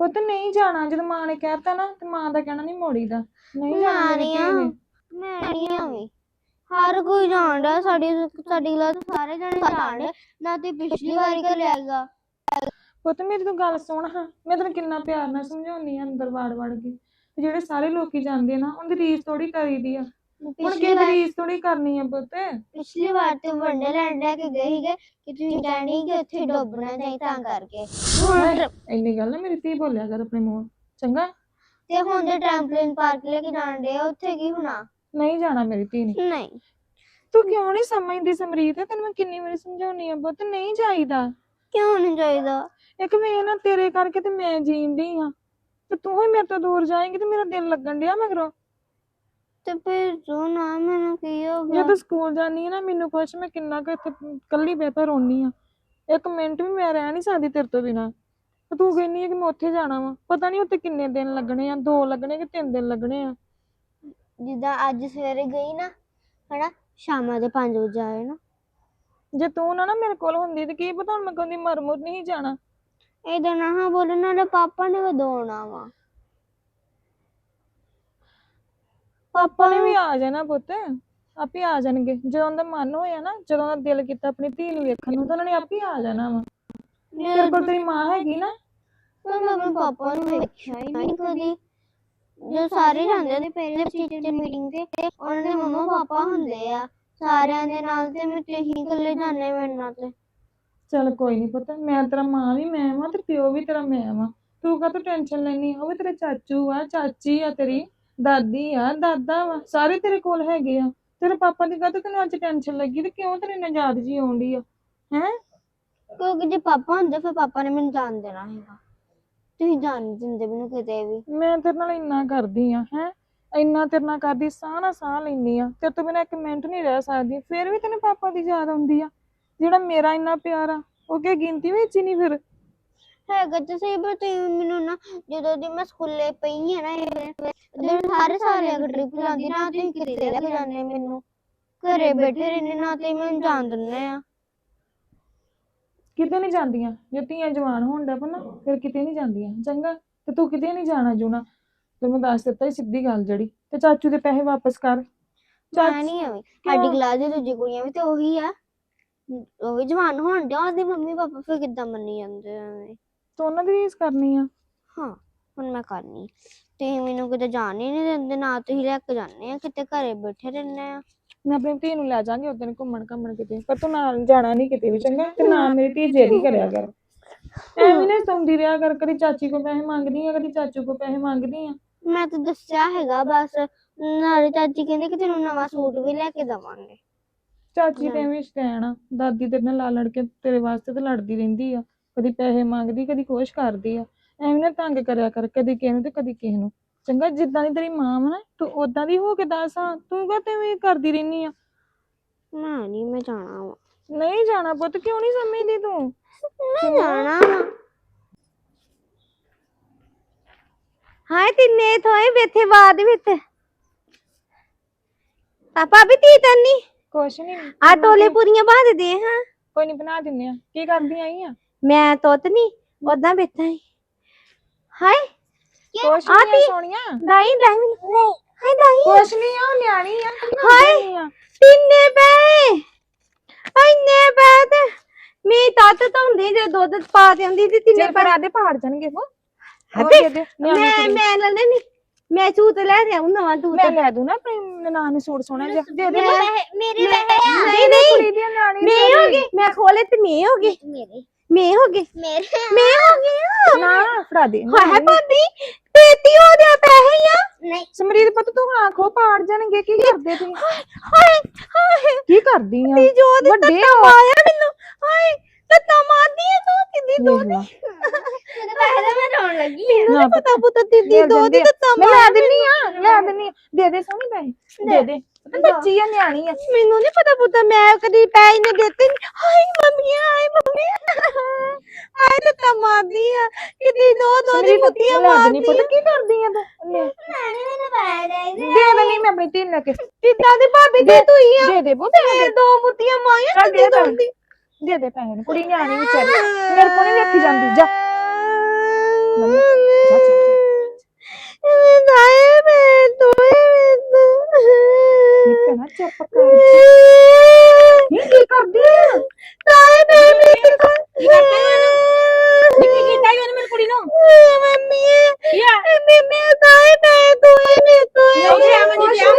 ਪੁੱਤ ਨਹੀਂ ਜਾਣਾ। ਜਦੋਂ ਮਾਂ ਨੇ ਕਹਿਤਾ ਨਾ ਤੇ ਮਾਂ ਦਾ ਕਹਿਣਾ ਨਹੀਂ ਮੋੜੀਦਾ। ਨਹੀਂ ਜਾਣਾ ਮੇਰੀ ਧੀ ਨੇ। ਮੈਂ ਨਹੀਂ ਆਵੀਂ ਹਰ ਕੋਈ ਜਾਣਦਾ ਸਾਡੀ ਸਾਡੀ ਕਲਾਸ ਦੇ ਸਾਰੇ ਜਣੇ ਜਾਣਦੇ। ਨਾ ਤੇ ਪਿਛਲੀ ਵਾਰੀ ਕਰ ਲਿਆਗਾ ਪੁੱਤ ਮੇਰੀ ਤੂੰ ਗੱਲ ਸੁਣ ਹਾਂ। ਮੈਂ ਤੈਨੂੰ ਕਿੰਨਾ ਪਿਆਰ ਨਾਲ ਸਮਝਾਉਣੀ ਆ ਅੰਦਰ ਵਾੜ ਵੜ ਕੇ। ਤੇ ਜਿਹੜੇ ਸਾਰੇ ਲੋਕੀ ਜਾਂਦੇ ਆ ਨਾ ਉਹਦੀ ਰੀਸ ਥੋੜੀ ਕਰੀਦੀ ਆ। ਹੁਣ ਪਿਛਲੀ ਕਿਸੇ ਦੀ ਵਾਰ ਰੀਸ ਥੋੜੀ ਕਰਨੀ ਆ ਪੁੱਤ? ਪਿਛਲੀ ਵਾਰ ਤੇ ਵੰਡਰਲੈਂਡ ਲੈ ਕੇ ਗਏ ਸੀਗੇ ਕਿ ਤੁਸੀਂ ਜਾਣੀ ਕਿ ਉੱਥੇ ਡੁੱਬਣਾ ਨਹੀਂ ਤਾਂ ਕਰਕੇ। ਹੁਣ ਇੰਨੀ ਗੱਲ ਨਾ ਮੇਰੀ ਧੀ ਬੋਲਿਆ ਕਰ ਆਪਣੇ ਮੂੰਹ। ਚੰਗਾ? ਤੇ ਹੁਣ ਦੇ ਟ੍ਰੈਂਪਲਿਨ ਪਾਰਕ ਲੈ ਕੇ ਜਾਣ ਦੇ ਉੱਥੇ ਕੀ ਹੋਣਾ? ਨਹੀਂ ਜਾਣਾ ਮੇਰੀ ਧੀ ਨੇ। ਨਹੀਂ। ਤੂੰ ਕਿਉਂ ਨਹੀਂ ਸਮਝਦੀ ਸਮਰੀਤ? ਤੈਨੂੰ ਮੈਂ ਕਿੰਨੀ ਵਾਰੀ ਸਮਝਾਉਣੀ ਆ ਪੁੱਤ ਨਹੀਂ ਜਾਈਦਾ। ਕਿਉਂ ਨਹੀਂ ਚਾਹੀਦਾ ਇੱਕ ਵੇ ਨਾ ਤੇਰੇ ਕਰਕੇ ਤੇ ਮੈਂ ਡਈ ਆ। ਤੇ ਤੂੰ ਹੀ ਮੇਰੇ ਤੋਂ ਦੂਰ ਜਾਏਂਗੀ ਤੇ ਮੇਰਾ ਦਿਲ ਲੱਗਣ ਡਿਆ ਮਗਰੋਂ। ਤੇ ਫਿਰ ਜੋ ਨਾ ਮੈਨੂੰ ਕੀ ਹੋ ਜੇ ਗਿਆ ਤੂੰ ਸਕੂਲ ਜਾਨੀ ਹੈ ਨਾ ਮੈਨੂੰ ਪੁੱਛ ਮੈਂ ਕਿੰਨਾ ਕੁ ਇੱਥੇ ਕੱਲੀ ਬੇਪਰ ਰੋਣੀ ਆ। ਇੱਕ ਮਿੰਟ ਵੀ ਮੈਂ ਰਹਿ ਨਹੀਂ ਸਕਦੀ ਤੇਰੇ ਤੋਂ ਬਿਨਾ। ਤੇ ਤੂੰ ਕਹਿੰਨੀ ਹੈ ਕਿ ਮੈਂ ਉੱਥੇ ਜਾਣਾ ਵਾ। ਪਤਾ ਨਹੀਂ ਉੱਥੇ ਕਿੰਨੇ ਦਿਨ ਲੱਗਣੇ ਆ ਦੋ ਲੱਗਣੇ ਕਿ ਤਿੰਨ ਦਿਨ ਲੱਗਣੇ ਆ। ਜਿੱਦਾਂ ਅੱਜ ਸਵੇਰੇ ਗਈ ਨਾ ਹਨਾ ਸ਼ਾਮਾਂ ਦੇ 5 ਵਜੇ ਆਏ ਨਾ। ਜੇ ਤੂੰ ਨਾ ਨਾ ਮੇਰੇ ਕੋਲ ਹੁੰਦੀ ਤੇ ਕੀ ਪਤਾ ਹੁਣ ਮੈਂ ਕਹਿੰਦੀ ਮਰ ਮੁਰ ਨਹੀਂ ਜਾਣਾ। ਇਹਦਾ ਨਾ ਹਾਂ ਬੋਲਣ ਨਾਲ ਪਾਪਾ ਨੇ ਆਉਣਾ ਵਾ। ਪਾਪਾ ਨੇ ਵੀ ਆ ਜਾਣਾ ਪੁੱਤ ਆਪੇ ਆ ਜਾਣਗੇ। ਜਦੋਂ ਦਾ ਮਨ ਹੋਇਆ ਨਾ ਜਦੋਂ ਦਾ ਦਿਲ ਕੀਤਾ ਆਪਣੀ ਧੀ ਨੂੰ ਵੇਖਣ ਨੂੰ ਤਾਂ ਉਹਨਾਂ ਨੇ ਆਪੇ ਆ ਜਾਣਾ ਵਾ। ਤੇਰੇ ਕੋਲ ਤੇਰੀ ਮਾਂ ਹੈਗੀ ਨਾ। ਮੈਂ ਆਪਣੇ ਪਾਪਾ ਨੂੰ ਵੇਖਿਆ ਹੀ ਨਹੀਂ ਕਦੀ। ਜੋ ਸਾਰੇ ਜਾਂਦੇ ਨੇ ਪੇਰੈਂਟਸ ਟੀਚਰ ਮੀਟਿੰਗ ਤੇ ਉਹਨਾਂ ਦੇ ਮੰਮਾ ਪਾਪਾ ਹੁੰਦੇ ਆ। ਸਾਰਿਆਂ ਦੇ ਨਾਲ ਤੇ ਮੈਂ ਤੇ ਹੀ ਇਕੱਲੇ ਜਾਂਦੇ ਮੇਰੇ ਨਾਲ ਤੇ। ਚੱਲ ਕੋਈ ਨਹੀਂ ਪੁੱਤ ਮੈਂ ਤੇਰਾ ਮਾਂ ਵੀ ਮੈਂ ਵਾਂ ਤੇ ਪਿਓ ਵੀ ਤੇਰਾ ਮੈਂ ਵਾਂ। ਤੂੰ ਕਾਹਤੋਂ ਟੈਨਸ਼ਨ ਲੈਣੀ ਉਹ ਵੀ ਤੇਰੇ ਚਾਚੂ ਆ ਚਾਚੀ ਆ ਤੇਰੀ ਦਾਦੀ ਆ ਦਾਦਾ ਵਾ ਸਾਰੇ ਤੇਰੇ ਕੋਲ ਹੈਗੇ ਆ। ਤੇਰੇ ਪਾਪਾ ਦੀ ਕਾਹਤੋਂ ਤੈਨੂੰ ਅੱਜ ਟੈਨਸ਼ਨ ਲੱਗੀ ਤੇ ਕਿਉਂ ਤੇਰੇ ਨਜਾਦ ਜੀ ਆਉਂਦੀ ਆ? ਹੈ? ਕਿਉਂਕਿ ਜੇ ਪਾਪਾ ਹੁੰਦੇ ਫਿਰ ਪਾਪਾ ਨੇ ਮੈਨੂੰ ਜਾਣ ਦੇਣਾ ਹੈਗਾ। ਤੁਸੀਂ ਜਾਣ ਨਹੀਂ ਦਿੰਦੇ ਮੈਨੂੰ ਕਿਤੇ ਵੀ। ਮੈਂ ਤੇਰੇ ਨਾਲ ਇੰਨਾ ਕਰਦੀ ਆ ਹੈ? ਇੰਨਾ ਤੇਰੇ ਨਾਲ ਕਰਦੀ ਸਾਹ ਨਾਲ ਸਾਹ ਲੈਂਦੀ ਆ। ਤੇਰੇ ਤੋਂ ਬਿਨਾਂ ਇੱਕ ਮਿੰਟ ਨਹੀਂ ਰਹਿ ਸਕਦੀ। ਫਿਰ ਵੀ ਤੈਨੂੰ ਪਾਪਾ ਦੀ ਯਾਦ ਆਉਂਦੀ ਆ। ਜਿਹੜਾ ਮੇਰਾ ਇੰਨਾ ਪਿਆਰ ਆ ਉਹ ਕੀ ਗਿਣਤੀ ਵਿੱਚ ਹੀ ਨਹੀਂ ਫਿਰ। ਹੈਗਾ ਤੇ ਸਹੀ ਪਰ ਤੁਸੀਂ ਮੈਨੂੰ ਨਾ ਜਦੋਂ ਦੀ ਮੈਂ ਸਕੂਲੇ ਪਈ ਹੈ ਨਾ ਇਹ ਸਾਰੇ ਸਾਰੇ ਅਗਰ ਟ੍ਰਿਪ ਜਾਂਦੀ ਨਾ ਤੁਸੀਂ ਕਿਤੇ ਲੈ ਕੇ ਜਾਂਦੇ ਮੈਨੂੰ। ਘਰੇ ਬੈਠੇ ਰਹਿੰਦੇ ਨਾ ਤੇ ਮੈਨੂੰ ਜਾਣ ਦਿੰਦੇ ਆ। ਕਿਤੇ ਨਹੀਂ ਜਾਂਦੀਆਂ। ਜੇ ਧੀਆਂ ਜਵਾਨ ਹੋਣ ਦਾ ਨਾ ਫਿਰ ਕਿਤੇ ਨਹੀਂ ਜਾਂਦੀਆਂ। ਚੰਗਾ ਤੇ ਤੂੰ ਕਿਤੇ ਨਹੀਂ ਜਾਣਾ ਜੂਣਾ ਤੇ ਮੈਂ ਦੱਸ ਦਿੱਤਾ ਸਿੱਧੀ ਗੱਲ ਜਿਹੜੀ। ਤੇ ਚਾਚੂ ਦੇ ਪੈਸੇ ਵਾਪਸ ਕਰ। ਮੈਂ ਨਹੀਂ ਆਵੀਂ। ਸਾਡੀ ਕਲਾਸ ਦੀ ਦੂਜੀ ਕੁੜੀਆਂ ਵੀ ਤੇ ਉਹੀ ਆ। ਉਹ ਵੀ ਜਵਾਨ ਹੋਣ ਡਿਆ ਉਹਦੇ ਮੰਮੀ ਪਾਪਾ ਫਿਰ ਕਿੱਦਾਂ ਮੰਨੀ ਜਾਂਦੇ ਆ ਐਵੇਂ। ਤੂੰ ਉਹਨਾਂ ਦੀ ਰੀਸ ਕਰਨੀ ਆ? ਹਾਂ ਹੁਣ ਮੈਂ ਕਰਨੀ। ਤੁਸੀਂ ਮੈਨੂੰ ਕਿਤੇ ਜਾਣ ਹੀ ਨਹੀਂ ਦਿੰਦੇ ਨਾ ਤੁਸੀਂ ਲੈ ਕੇ ਜਾਂਦੇ ਆ ਕਿਤੇ ਘਰੇ ਬੈਠੇ ਰਹਿੰਦੇ ਆ। ਮੈਂ ਆਪਣੀ ਧੀ ਨੂੰ ਲੈ ਜਾਾਂਗੀ ਉਦੋਂ ਘੁੰਮਣ ਘੁੰਮਣ ਕਿਤੇ। ਪਰ ਤੂੰ ਨਾਲ ਜਾਣਾ ਨਹੀਂ ਕਿਤੇ ਵੀ ਚੰਗਾ? ਤੇ ਨਾ ਮੇਰੀ ਧੀ ਜਿਹੜੀ ਕਰਿਆ ਕਰ। ਐਵੇਂ ਨਾ ਸੌਂਦੀ ਰਿਹਾ ਕਰ ਕਦੀ ਚਾਚੀ ਕੋ ਪੈਸੇ ਮੰਗਦੀ ਆ ਕਦੀ ਚਾਚੂ ਕੋ ਪੈਸੇ ਮੰਗਦੀ ਆ। ਮੈਂ ਤਾਂ ਦੱਸਿਆ ਹੈਗਾ ਬਸ। ਨਾਲੇ ਚਾਚੀ ਕਹਿੰਦੇ ਕਿ ਤੈਨੂੰ ਨਵਾਂ ਸੂਟ ਵੀ ਲੈ ਕੇ ਦਵਾਂਗੇ। ਚਾਚੀ ਤੇ ਐਵੇਂ ਸ਼ਤੈਣ ਆ। ਦਾਦੀ ਤੇਰੇ ਨਾਲ ਲੜ ਲੜ ਕੇ ਤੇਰੇ ਵਾਸਤੇ ਤੇ ਲੜਦੀ ਰਹਿੰਦੀ ਆ। ਕਦੀ ਪੈਸੇ ਮੰਗਦੀ ਕਦੀ ਕੁਛ ਕਰਦੀ ਆ। ਐਵੇਂ ਨਾ ਤੰਗ ਕਰਿਆ ਕਰ ਕਦੀ ਕਿਸੇ ਨੂੰ ਤੇ ਕਦੀ ਕਿਸੇ ਨੂੰ। ਚੰਗਾ ਜਿੱਦਾਂ ਦੀ ਤੇਰੀ ਮਾਂ ਵਾ ਨਾ ਤੂੰ ਉਦਾਂ ਦੀ ਹੋ ਕੇ ਦੱਸ ਹਾਂ ਤੂੰ ਕਾ ਐਵੇਂ ਕਰਦੀ ਰਹਿਨੀ ਆ? ਮੈਂ ਨਹੀਂ ਮੈਂ ਜਾਣਾ ਵਾ। ਨਹੀਂ ਜਾਣਾ ਪੁੱਤ ਕਿਉਂ ਨਹੀਂ ਸਮਝਦੀ ਤੂੰ? ਮੈਂ ਜਾਣਾ ਵਾ। ਹਾਏ ਤਿੰਨੇ ਥੋਏ ਬੈਠੇ ਬਾਅਦ ਵਿੱਚ। ਪਾਪਾ ਵੀ ਤੀ ਤੰਨੀ ਕੁਛ ਨਹੀਂ ਆ ਟੋਲੇ ਪੂਰੀਆਂ ਬਾਦ ਦੇ ਹਾਂ। ਕੋਈ ਨਹੀਂ ਬਣਾ ਦਿੰਨੇ ਆ। ਕੀ ਕਰਦੀ ਆਈ ਆ? ਮੈਂ ਤੋਤ ਨਹੀਂ ਉਦਾਂ ਬੈਠਾ ਹੀ ਹਾਏ ਕੁਛ ਨਹੀਂ ਸੋਹਣੀਆਂ ਦਾਈ ਦਾਈ ਨਹੀਂ ਹਾਏ ਦਾਈ ਕੁਛ ਨਹੀਂ ਆ ਨਿਆਣੀ ਆ ਹਾਏ ਤਿੰਨੇ ਪੈ ਇੰਨੇ ਪੈ ਤੇ ਮੈਂ ਤੱਤ ਧੌਂਦੀ ਜੇ ਦੁੱਧ ਪਾ ਦਿੰਦੀ ਤੇ ਤਿੰਨੇ ਪਰ ਆਦੇ ਪਹਾੜ ਜਾਣਗੇ ਉਹ। ਹੱਦੇ ਦੇ ਦੇ ਮੈਂ। ਮੈਂ ਲੈਣੇ ਨਹੀਂ ਮੈਂ ਸੂਟ ਲੈ ਕੇ ਆਉਂ ਨਵਾਂ ਤੂੰ ਮੈਂ ਲੈ ਦੂੰ ਨਾ ਆਪਣੀ ਨਨਾਣ ਨੂੰ ਸੂਟ ਸੋਹਣਾ ਜਿਹਾ। ਦੇ ਦੇ ਮੇਰੇ ਪੈਸੇ ਨਹੀਂ ਨਹੀਂ ਦੀ ਮੈਂ ਹੋ ਗਈ ਮੈਂ ਖੋਲੇ ਤੇ ਮੈਂ ਹੋ ਗਈ। ਮੇਰੇ। ਮੈਂ ਹੋ ਗਈ। ਮੇਰੇ ਮੈਂ ਹੋ ਗਈ ਨਾ ਫੜਾ ਦੇ। ਹਾਏ ਭਾਬੀ ਤੇਤੀ ਹੋ ਗਿਆ ਪੈਸੇ ਆ। ਨਹੀਂ। ਸਮਰੀਤ ਪੁੱਤ ਤੂੰ ਆਖੋ ਪਾੜ ਜਾਣਗੇ ਕੀ ਕਰਦੇ ਤੂੰ ਹਾਏ ਹਾਏ ਕੀ ਕਰਦੀ ਆ? ਤੀ ਜੋ ਦੇ ਤੱਤਾ ਮਾਇਆ ਮੈਨੂੰ। ਹਾਏ ਤੱਤਾ ਮਾਰਦੀ ਆ ਤੂੰ ਕਿੰਦੀ ਦੋ ਲਾ। ਮੇਰੇ ਪੈਸੇ ਮੈਂ ਰੋਣ ਲੱਗੀ ਮੈਨੂੰ ਪਤਾ ਪੁੱਤ। ਦੀਦੀ ਦੇ ਦੋ ਦੀ। ਤੱਤਾ ਮੈਂ ਲੈ ਦਿੰਨੀ ਆ ਲੈ ਦਿੰਨੀ ਦੇ ਦੇ ਸੋਹਣੀ ਪੈਸੇ। ਦੇ ਦੇ। ਬੱਚੀ ਆ ਨਿਆਣੀ ਆ ਮੈਨੂੰ ਨਹੀਂ ਪਤਾ ਪੁੱਤ ਮੈਂ ਕਦੀ ਪੈਸੇ ਨੇ ਦਿੱਤੇ ਨੀ। ਹਾਏ ਮੰਮੀ ਹਾਏ ਮੰਮੀ। ਹਾਏ ਤੱਤਾ ਮਾਰਦੀ ਆ ਕਿੰਦੀ ਦੋ ਦੋ ਦੀ ਸਮਰੀਤ ਮੁੱਤੀਆਂ ਲੈ ਦਿੰਨੀ ਮਾਰਦੀ ਪੁੱਤ ਕੀ ਕਰਦੀ ਆ ਤੂੰ ਲੈ, ਨਾਨੀ ਮੈਨੂੰ ਪੈਸੇ ਦੇ ਦੇ ਦੇ ਦੇਣੀ ਮੈਂ ਆਪਣੀ ਧੀ ਨੂੰ ਲੈ ਕੇ। ਕਿੱਦਾਂ ਦੀ ਭਾਬੀ ਤੇ ਤੂੰ ਹੀ ਆ ਦੇ ਦੇ ਪੁੱਤ ਮੈਂ ਦੋ ਮੁੱਤੀਆਂ ਮਾਰੀਆਂ ਚੱਲ ਦੇ ਕਿੰਦੀ ਦੋ ਪੈਸੇ। ਦੀ। ਦੇ ਦੇ ਪੈਸੇ ਨੂੰ ਕੁੜੀ ਨਿਆਣੀ ਵਿਚਾਰੀ ਮੇਰੇ ਕੋਲ ਨਹੀਂ ਵੇਖੀ ਜਾਂਦੀ ਜਾ। ਜਾ ਚੱਲ ਦਾਏ ਮੈਂ ਦੋਏ ਇਹ ਮੈਂ ਭੈਣਾ ਚੁੱਪ ਕਰ। ਇਹ ਕੀ ਕਰਦੀ ਆ? ਦਾਏ ਮੈਂ ਮੈਂ ਕੀ ਕਰਦੀ ਨਿੱਕੀ ਕੀਤਾ ਹੀ ਉਹਨੇ ਮੇਰੀ ਕੁੜੀ ਨੂੰ? ਮੰਮੀ ਕੀ ਆ? ਮੰਮੀ ਦਾਏ ਮੈਂ ਦੋਏ ਮੈਂ ਦੋਏ ਨਹੀਂ ਆਵਾਂ ਜੀ ਆ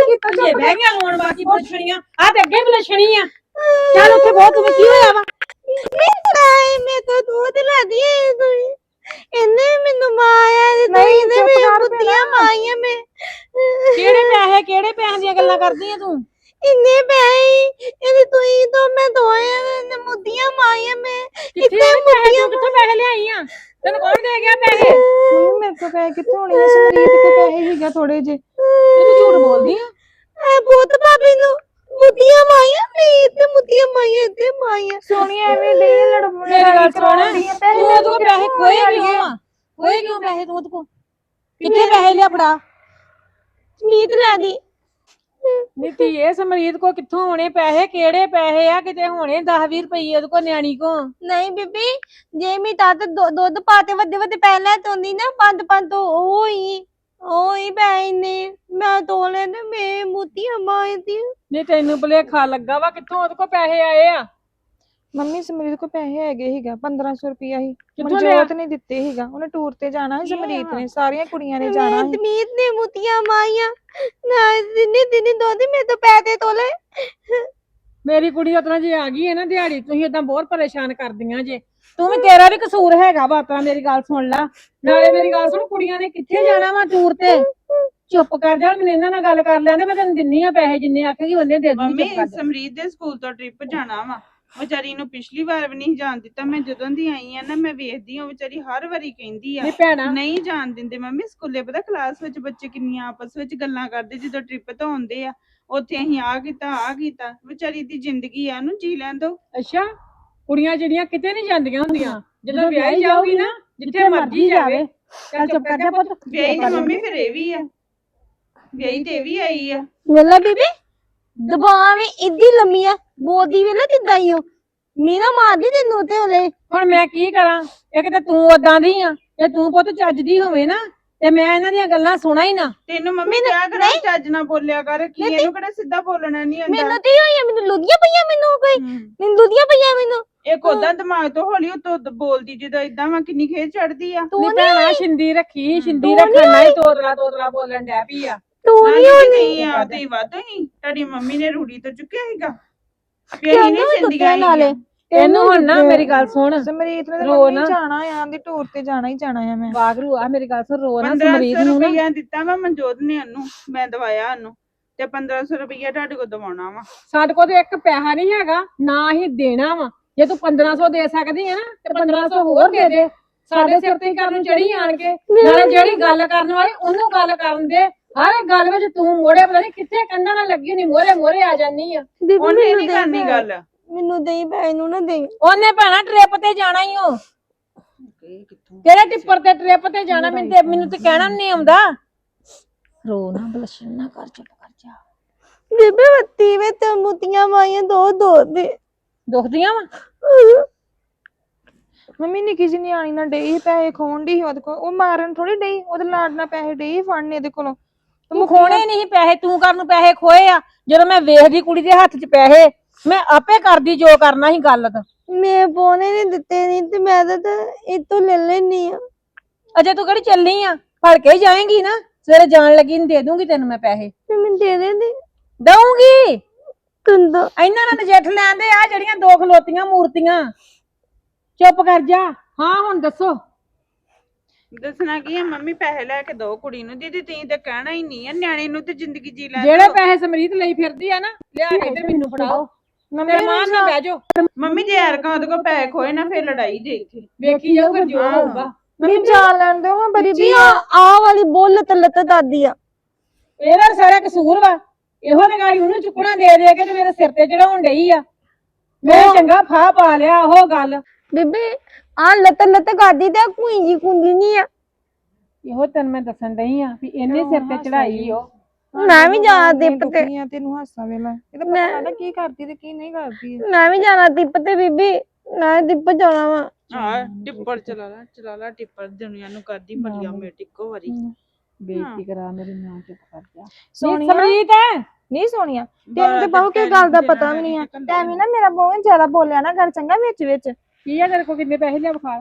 ਇਹ ਬਹਿ ਗਿਆ ਲੋਣ ਬਾਕੀ ਪੁੱਛਣੀਆਂ ਆ ਤੇ ਅੱਗੇ ਵੀ ਲੱਛਣੀ ਆ। ਚੱਲ ਉੱਥੇ ਬਹੁਤ ਤੂੰ ਕੀ ਹੋਇਆ ਵਾ ਦਾਏ ਮੈਂ ਤਾਂ ਦੁੱਧ ਲੈਦੀ ਐ ਦੋਏ ਇਹਨੇ ਮੈਨੂੰ ਮਾਇਆ ਤੇ ਨਹੀਂ, ਇਹਨੇ ਚੁੱਪ ਮੇਰੇ ਕਰ ਮੁੱਤੀਆਂ ਭੈਣਾ। ਮਾਈਆਂ ਮੈਂ ਕਿਹੜੇ ਪੈਸੇ ਕਿਹੜੇ ਪੈਸਿਆਂ ਦੀਆਂ ਗੱਲਾਂ ਕਰਦੀ ਆ ਤੂੰ ਇੰਨੇ ਪੈਸੇ ਇਹਨੇ ਤੂੰ ਹੀ ਤੋਂ ਮੈਂ ਦੋਏ ਨੇ ਮੁੱਤੀਆਂ ਮਾਈਆਂ ਮੈਂ ਕਿੱਥੇ ਆ ਪੈਸੇ ਤੂੰ ਕਿੱਥੋਂ ਪੈਸੇ ਲਿਆਈ ਆ ਤੈਨੂੰ ਕੌਣ ਦੇ ਗਿਆ ਪੈਸੇ ਮੰਮੀ ਮੇਰੇ ਕੋਲ ਪੈਸੇ ਕਿੱਥੋਂ ਹੋਣੇ ਆ ਸਮਰੀਤ ਕੋਲ ਪੈਸੇ ਹੀਗਾ ਥੋੜੇ ਜੇ ਤੂੰ ਝੂਠ ਬੋਲਦੀ ਆ ਐ ਬਹੁਤ ਭਾਬੀ ਨੂੰ ਮੁੱਤੀਆਂ ਮਾਈਆਂ ਨਹੀਂ ਤੇ ਮੁੱਤੀਆਂ ਮਾਈਆਂ ਤੇ ਮਾਈਆਂ ਸੋਨੀਆ ਐਵੇਂ ਡਈ ਲੜ ਮੇਰੀ ਗੱਲ ਸੁਣ ਤੂੰ ਉਹਦੇ ਕੋਲ ਪੈਸੇ ਖੋਏ ਕਿਉਂ ਖੋਏ ਕਿਉਂ ਪੈਸੇ ਤੂੰ ਉਹਦੇ ਕੋਲ? ਕਿੱਥੇ ਪੈਸੇ ਲਿਆ ਫੜਾ? ਮੀਤ ਲੈ ਦੀ। ਨੀਤੀ ਇਹ ਸਮਰੀਤ ਕੋ ਕਿੱਥੋਂ ਹੋਣੇ ਪੈਸੇ? ਕਿਹੜੇ ਪੈਸੇ ਆ? ਕਿਤੇ ਹੋਣੇ 10 20 ਰੁਪਏ ਉਹਦੇ ਕੋ ਨਿਆਣੀ ਕੋ ਨਹੀਂ ਬੀਬੀ ਜੇ ਮੈਂ ਤਾਂ ਤੇ ਦੁ- ਦੁੱਧ ਪਾਤੇ ਵੱਡੇ ਵੱਡੇ ਪੈ ਲੈ ਤੋਂਦੀ ਨਾ ਪੰਜ ਪੰਜ ਤੋਂ ਉਹ ਹੀ ਉਹ ਹੀ ਪੈ ਨੇ ਮੈਂ ਤੋਲੇ ਨੇ ਮੈਂ ਮੁੱਤੀਆਂ ਮਾਈ ਦੀ ਨਹੀਂ ਤੈਨੂੰ ਭੁਲੇਖਾ ਲੱਗਾ ਵਾ ਕਿੱਥੋਂ ਉਹਦੇ ਕੋ ਪੈਸੇ ਆਏ ਆ? ਮੰਮੀ ਸਮਰੀਤ ਕੋਲ ਪੈਸੇ ਹੈਗੇ ਹੀਗਾ 1500 ਰੁਪਿਆ ਹੀ ਮਨਜੋਤ ਨੇ ਦਿੱਤੇ ਹੀਗਾ ਉਹਨੇ ਟੂਰ ਤੇ ਜਾਣਾ ਸੀ ਸਮਰੀਤ ਨੇ ਸਾਰੀਆਂ ਕੁੜੀਆਂ ਨੇ ਜਾਣਾ ਸੀ। ਮੀਤ ਨੇ ਮੁੱਤੀਆਂ ਮਾਈਆਂ ਨਾ ਦਿਨੇ ਦਿਨੇ ਦੋਦੀ ਮੈਂ ਤਾਂ ਪੈਤੇ ਤੋਲੇ। ਮੇਰੀ ਕੁੜੀ ਉਤਰਾ ਜੇ ਆ ਗਈ ਹੈ ਨਾ ਦਿਹਾੜੀ ਤੁਸੀਂ ਏਦਾਂ ਬਹੁਤ ਪਰੇਸ਼ਾਨ ਕਰਦੀਆਂ ਜੇ। ਤੂੰ ਵੀ ਤੇਰਾ ਵੀ ਕਸੂਰ ਹੈਗਾ ਵਾ ਉਤਰਾ ਮੇਰੀ ਗੱਲ ਸੁਣ ਲੈ। ਨਾਲੇ ਮੇਰੀ ਗੱਲ ਸੁਣ ਕੁੜੀਆਂ ਨੇ ਕਿੱਥੇ ਜਾਣਾ ਵਾ ਟੂਰ ਤੇ? ਚੁੱਪ ਕਰ ਜਾ ਮੈਨੂੰ ਇਹਨਾਂ ਨਾਲ ਗੱਲ ਕਰ ਲੈਂਦੇ ਮੈਂ ਤੈਨੂੰ ਦਿੰਨੀ ਆ ਪੈਸੇ ਜਿੰਨੇ ਆਖੇਗੀ ਉਹਨੇ ਦੇ ਦੂੰਗੀ ਮੰਮੀ। ਸਮਰੀਤ ਦੇ ਸਕੂਲ ਤੋਂ ਟ੍ਰਿਪ ਜਾਣਾ ਵਾ। ਵਿਚਾਰੀ ਨੂੰ ਪਿਛਲੀ ਵਾਰ ਵੀ ਨਹੀਂ ਜਾਣ ਦਿੱਤਾ। ਮੈਂ ਜਦੋਂ ਦੀ ਆਈ ਆ ਨਾ ਮੈਂ ਵੇਖਦੀ ਹਾਂ ਵਿਚਾਰੀ ਹਰ ਵਾਰੀ ਕਹਿੰਦੀ ਆ ਨਹੀਂ ਭੈਣਾ। ਨਹੀਂ ਜਾਣ ਦਿੰਦੇ ਮੰਮੀ ਸਕੂਲੇ ਪਤਾ ਕਲਾਸ ਵਿੱਚ ਬੱਚੇ ਕਿੰਨੀਆਂ ਆਪਸ ਵਿੱਚ ਗੱਲਾਂ ਕਰਦੇ ਜਦੋਂ ਟ੍ਰਿਪ ਤੋਂ ਆਉਂਦੇ ਆ ਉੱਥੇ ਅਸੀਂ ਆ ਕੀਤਾ ਆ ਕੀਤਾ। ਵਿਚਾਰੀ ਦੀ ਜ਼ਿੰਦਗੀ ਆ ਉਹਨੂੰ ਜੀ ਲੈਣ ਦੋ ਅੱਛਾ ਕੁੜੀਆਂ ਜਿਹੜੀਆਂ ਕਿਤੇ ਨਹੀਂ ਜਾਂਦੀਆਂ ਹੁੰਦੀਆਂ। ਜਦੋਂ ਵਿਆਹੀ ਜਾਊਗੀ ਨਾ ਜਿੱਥੇ ਮਰਜ਼ੀ ਜਾਵੇ। ਚੱਲ ਚੁੱਪ ਕਰ ਜਾ ਪੁੱਤ। ਵਿਆਹੀ ਤੇ ਮੰਮੀ ਫਿਰ ਇਹ ਵੀ ਆ। ਵਿਆਹੀ ਤੇ ਇਹ ਵੀ ਆਈ ਆ। ਵੇਲਾ ਬੀਬੀ ਦਬਾਅ ਵੀ ਇੱਦੀ ਲੰਮੀ ਆ। ਬੋਦੀ ਵੇਲਾ ਕਿੱਦਾਂ ਹੀ ਉਹ ਮੀਨਾ ਮਾਰਦੀ ਤੈਨੂੰ ਤੇ ਹਲੇ। ਹੁਣ ਮੈਂ ਕੀ ਕਰਾਂ? ਇੱਕ ਤੇ ਤੂੰ ਓਦਾਂ ਦੀ ਆ ਤੇ ਤੂੰ ਪੁੱਤ ਚੱਜਦੀ ਹੋਵੇ ਨਾ ਤੇ ਮੈਂ ਇਹਨਾਂ ਦੀਆਂ ਗੱਲਾਂ ਸੁਣਾ ਹੀ ਨਾ। ਤੈਨੂੰ ਮੰਮੀ ਕਿਆ ਕਰਾਂ? ਚੱਜ ਨਾ ਬੋਲਿਆ ਕਰ ਕੀ ਇਹਨੂੰ ਕਿਹੜਾ ਸਿੱਧਾ ਬੋਲਣਾ ਨਹੀਂ ਆਉਂਦਾ ਮੈਨੂੰ ਤੇ ਹੋਈ ਆ, ਮੈਨੂੰ ਲੁੱਦੀਆਂ ਪਈਆਂ ਮੈਨੂੰ ਕੋਈ। ਹਮ। ਮੈਨੂੰ ਲੁੱਦੀਆਂ ਪਈਆਂ ਮੈਨੂੰ। ਇੱਕ ਉਹਦਾ ਦਿਮਾਗ ਤੋਂ ਹੌਲੀ ਉਤੋਂ ਬੋਲਦੀ ਜਦੋਂ ਇਦਾਂ ਵਾ ਕਿੰਨੀ ਖੇਚ ਚੜਦੀ ਆ। ਤੂੰ ਨੀ ਨਹੀਂ ਭੈਣਾ ਸ਼ਿੰਦੀ ਰੱਖੀ ਸ਼ਿੰਦੀ ਤੂੰ ਰੱਖਣ ਨਾਲ ਹੀ ਤੋਤਲਾ ਤੋਤਲਾ ਬੋਲਣ ਡੈ ਪਈ ਆ। ਤੂੰ ਨਹੀਂ ਹੋਣੀ। ਨਹੀਂ ਆ ਤੇ ਵਾਧੂ ਹੀ ਤੁਹਾਡੀ ਮੰਮੀ ਨੇ ਰੂੜੀ ਤੋਂ ਚੁੱਕਿਆ ਹੈਗਾ ਨਾਲੇ ਇਹਨੂੰ ਹੁਣ ਨਾ ਮੇਰੀ ਗੱਲ ਸੁਣ। ਸਮਰੀਤ ਨੇ ਤਾਂ ਰੋ ਮੰਮੀ ਨਾ। ਜਾਣਾ ਆ ਆਂਦੀ ਟੂਰ ਤੇ ਜਾਣਾ ਹੀ ਜਾਣਾ ਆ ਮੈਂ। ਵਾਗਰੂ ਆ ਮੇਰੀ ਗੱਲ ਸੁਣ ਰੋ ਨਾ 1500 ਸਮਰੀਤ ਨੂੰ ਨਾ। ਰੁਪਇਆ ਦਿੱਤਾ ਵਾ ਮਨਜੋਤ ਨੇ ਉਹਨੂੰ ਮੈਂ ਦਵਾਇਆ ਉਹਨੂੰ। ਤੇ 1500 ਰੁਪਇਆ ਤੁਹਾਡੇ ਕੋਲ ਦਵਾਉਣਾ ਵਾ। ਸਾਡੇ ਕੋਲ ਤੇ ਇੱਕ ਪੈਸਾ ਨਹੀਂ ਹੈਗਾ ਨਾ ਹੀ ਦੇਣਾ ਵਾ। ਜੇ ਤੂੰ 1500 ਦੇ ਸਕਦੀ ਹੈ ਨਾ ਤੇ 1500 ਹੋਰ ਦੇ ਦੇ ਸਾਡੇ ਸਿਰ ਤੇ ਕਰਨ ਚੜੀ ਆਣ ਕੇ ਨਾਲੇ ਜਿਹੜੀ ਗੱਲ ਕਰਨ ਵਾਲੀ ਉਹਨੂੰ ਗੱਲ ਕਰਨ ਦੇ। ਹਰ ਇੱਕ ਗੱਲ ਵਿੱਚ ਤੂੰ ਮੋੜੇ ਪਤਾ ਨਹੀਂ ਕਿੱਥੇ ਕੰਨਾਂ ਨਾਲ ਲੱਗੀ ਨਹੀਂ ਮੋਰੇ ਮੋਰੇ ਆ ਜਾਨੀ ਆ। ਬੀਬੀ ਉਹਨੇ ਮੈਨੂੰ ਨਹੀਂ ਕਰਨੀ ਗੱਲ। ਮੈਨੂੰ ਦੇਈ ਭੈਣ ਨੂੰ ਨਾ ਦੇਈ। ਉਹਨੇ ਭੈਣਾ ਟ੍ਰਿਪ ਤੇ ਜਾਣਾ ਹੀ ਉਹ। ਕਿਹੜੇ ਟਿੱਪਰ ਤੇ ਟ੍ਰਿਪ ਤੇ ਜਾਣਾ? ਮੈਨੂੰ ਤੇ ਮੈਨੂੰ ਤੇ ਕਹਿਣਾ ਨਹੀਂ ਆਉਂਦਾ। ਰੋ ਨਾ ਬਲਸ਼ਨ ਨਾ ਕਰ ਚੁੱਪ ਕਰ ਜਾ। ਬੀਬੀ ਬੱਤੀ ਵਿੱਚ ਮੁੱਤੀਆਂ ਮਾਈਆਂ ਦੋ ਦੋ ਦੇ। ਦੁਖਦੀਆਂ ਵਾ? ਮੰਮੀ ਨਿੱਕੀ ਜਿਹੀ ਨਿਆਣੀ ਨਾਲ ਡਈ ਪੈਸੇ ਖੋਣ ਦੀ ਉਹਦੇ ਕੋਲ। ਉਹ ਮਾਰਨ ਥੋੜੀ ਡਈ ਉਹਦੇ ਲਾਡ ਨਾਲ ਪੈਸੇ ਡਈ ਫੜਨੇ ਇਹਦੇ ਕੋਲੋਂ। ਤੂੰ ਖੋਣੇ ਨਹੀਂ ਪੈਸੇ ਤੂੰ ਕਰਨ ਨੂੰ ਪੈਸੇ ਖੋਏ ਆ। ਜਦੋਂ ਮੈਂ ਵੇਖਦੀ ਕੁੜੀ ਦੇ ਹੱਥ 'ਚ ਪੈਸੇ ਮੈਂ ਆਪੇ ਕਰਦੀ ਜੋ ਕਰਨਾ ਸੀ ਗੱਲ ਤਾਂ। ਮੈਂ ਪੋਨੇ ਨਹੀਂ ਦਿੱਤੇ ਨਹੀਂ ਤੇ ਮੈਂ ਤਾਂ ਇਹ ਤੋਂ ਲੈ ਲੈਣੀ ਆ। ਅਜੇ ਤੂੰ ਕਿਹੜੀ ਚੱਲਣੀ ਆ? ਫੜ ਕੇ ਜਾਏਂਗੀ ਨਾ। ਸਵੇਰੇ ਜਾਣ ਲੱਗੀ ਨੂੰ ਦੇ ਦੂੰਗੀ ਤੈਨੂੰ ਮੈਂ ਪੈਸੇ। ਤੇ ਮੈਨੂੰ ਦੇ ਦੇ ਦੇ। ਦਊਂਗੀ? ਕੰਦਾ ਇਹਨਾਂ ਨਾਲ ਨਜਿੱਠ ਲੈਂਦੇ ਆ ਜਿਹੜੀਆਂ ਦੋ ਖਲੋਤੀਆਂ ਮੂਰਤੀਆਂ। ਚੁੱਪ ਕਰ ਜਾ। ਹਾਂ ਹੁਣ ਦੱਸੋ। ਦੱਸਣਾ ਕੀ ਹੈ ਮੰਮੀ ਪੈਸੇ ਲੈ ਕੇ ਦੋ ਕੁੜੀ ਨੂੰ ਦੀਦੀ ਤੁਸੀਂ ਤੇ ਕਹਿਣਾ ਹੀ ਨਹੀਂ ਆ ਨਿਆਣੇ ਨੂੰ ਤੇ ਜ਼ਿੰਦਗੀ ਜੀ ਲੈ ਜਿਹੜੇ ਪੈਸੇ ਸਮਰੀਤ ਲਈ ਫਿਰਦੀ ਆ ਨਾ ਲਿਆ ਕੇ ਤੇ ਮੈਨੂੰ ਫੜਾਓ। ਮੇਰੇ ਮਾਂ ਨਾਲ ਬਹਿ ਜਾਓ। ਮੰਮੀ ਜੇ ਯਾਰ ਕਾ ਉਹਦੇ ਕੋਲ ਪੈਸੇ ਖੋਏ ਨਾ ਫਿਰ ਲੜਾਈ ਜੇ ਇੱਥੇ। ਵੇਖੀ ਜਾਓ ਫਿਰ ਜੋ ਹੋਊਗਾ। ਮੰਮੀ ਜਾ ਲੈਣ ਦਿਓ ਹਾਂ ਬੜੀ ਬੀਬੀ ਆ। ਆ ਵਾਲੀ ਬੋਲ ਲੱਤ ਲੱਤ ਦਾਦੀ ਆ। ਇਹਦਾ ਸਾਰਾ ਕਸੂਰ ਵਾ। ਇਹੋ ਤੇ ਗਾੜੀ ਉਹਨੂੰ ਚੁੱਕਣਾ ਦੇ ਦੇ ਕੇ ਤੇ ਮੇਰੇ ਸਿਰ ਤੇ ਚੜਾਉਣ ਡਈ ਆ। ਮੈਂ ਚੰਗਾ ਫਾਹ ਪਾ ਲਿਆ ਉਹ ਗੱਲ। ਬੀਬੀ ਆ ਲੱਤ ਲੱਤ ਕਰਦੀ ਤੇ ਕੁਈ ਜੀ ਕੁੰਦੀ ਨਹੀਂ ਆ। ਇਹੋ ਤੈਨੂੰ ਮੈਂ ਦੱਸਣ ਡਈ ਆ ਵੀ ਇਹਨੇ ਸਿਰ ਤੇ ਚੜਾਈ ਉਹ ਮੈਂ ਵੀ ਜਾਣਾ ਦੀਪ ਤੇ। ਤੈਨੂੰ ਹਾਸਾ ਵੇਲਾ ਇਹ ਤਾਂ ਪਤਾ ਲੱਗਦਾ ਕੀ ਕਰਦੀ ਤੇ ਕੀ ਨਹੀਂ ਕਰਦੀ। ਮੈਂ ਵੀ ਜਾਣਾ ਦੀਪ ਤੇ ਬੀਬੀ ਮੈਂ ਦੀਪ ਜਾਣਾ ਵਾ। ਹਾਂ ਟਿੱਪਰ ਚਲਾ ਲਾ ਚਲਾ ਲਾ ਟਿੱਪਰ ਦੁਨੀਆ ਨੂੰ ਕਰਦੀ ਮਲੀਆ ਮੇਟ ਇੱਕੋ ਵਾਰੀ। ਬੇਇੱਜ਼ਤੀ ਕਰਾ ਮੇਰੀ ਮਾਂ ਚੁੱਪ ਕਰ ਜਾ ਸੋਨੀਆ ਸਮਰੀਤ? ਨਹੀਂ ਸੋਨੀਆ। ਤੈਨੂੰ ਤੇ ਬਹੁ ਕੇ ਗੱਲ ਦਾ ਪਤਾ ਵੀ ਨਹੀਂ ਆ। ਟਾਈਮ ਨਾ ਮੇਰਾ ਬਹੁਤ ਜ਼ਿਆਦਾ ਬੋਲਿਆ ਨਾ ਗੱਲ ਚੰਗਾ ਵਿੱਚ ਵਿੱਚ। ਕੀ ਆ ਤੇਰੇ ਕੋਲ? ਕਿੰਨੇ ਪੈਸੇ ਲਿਆ ਵਿਖਾ?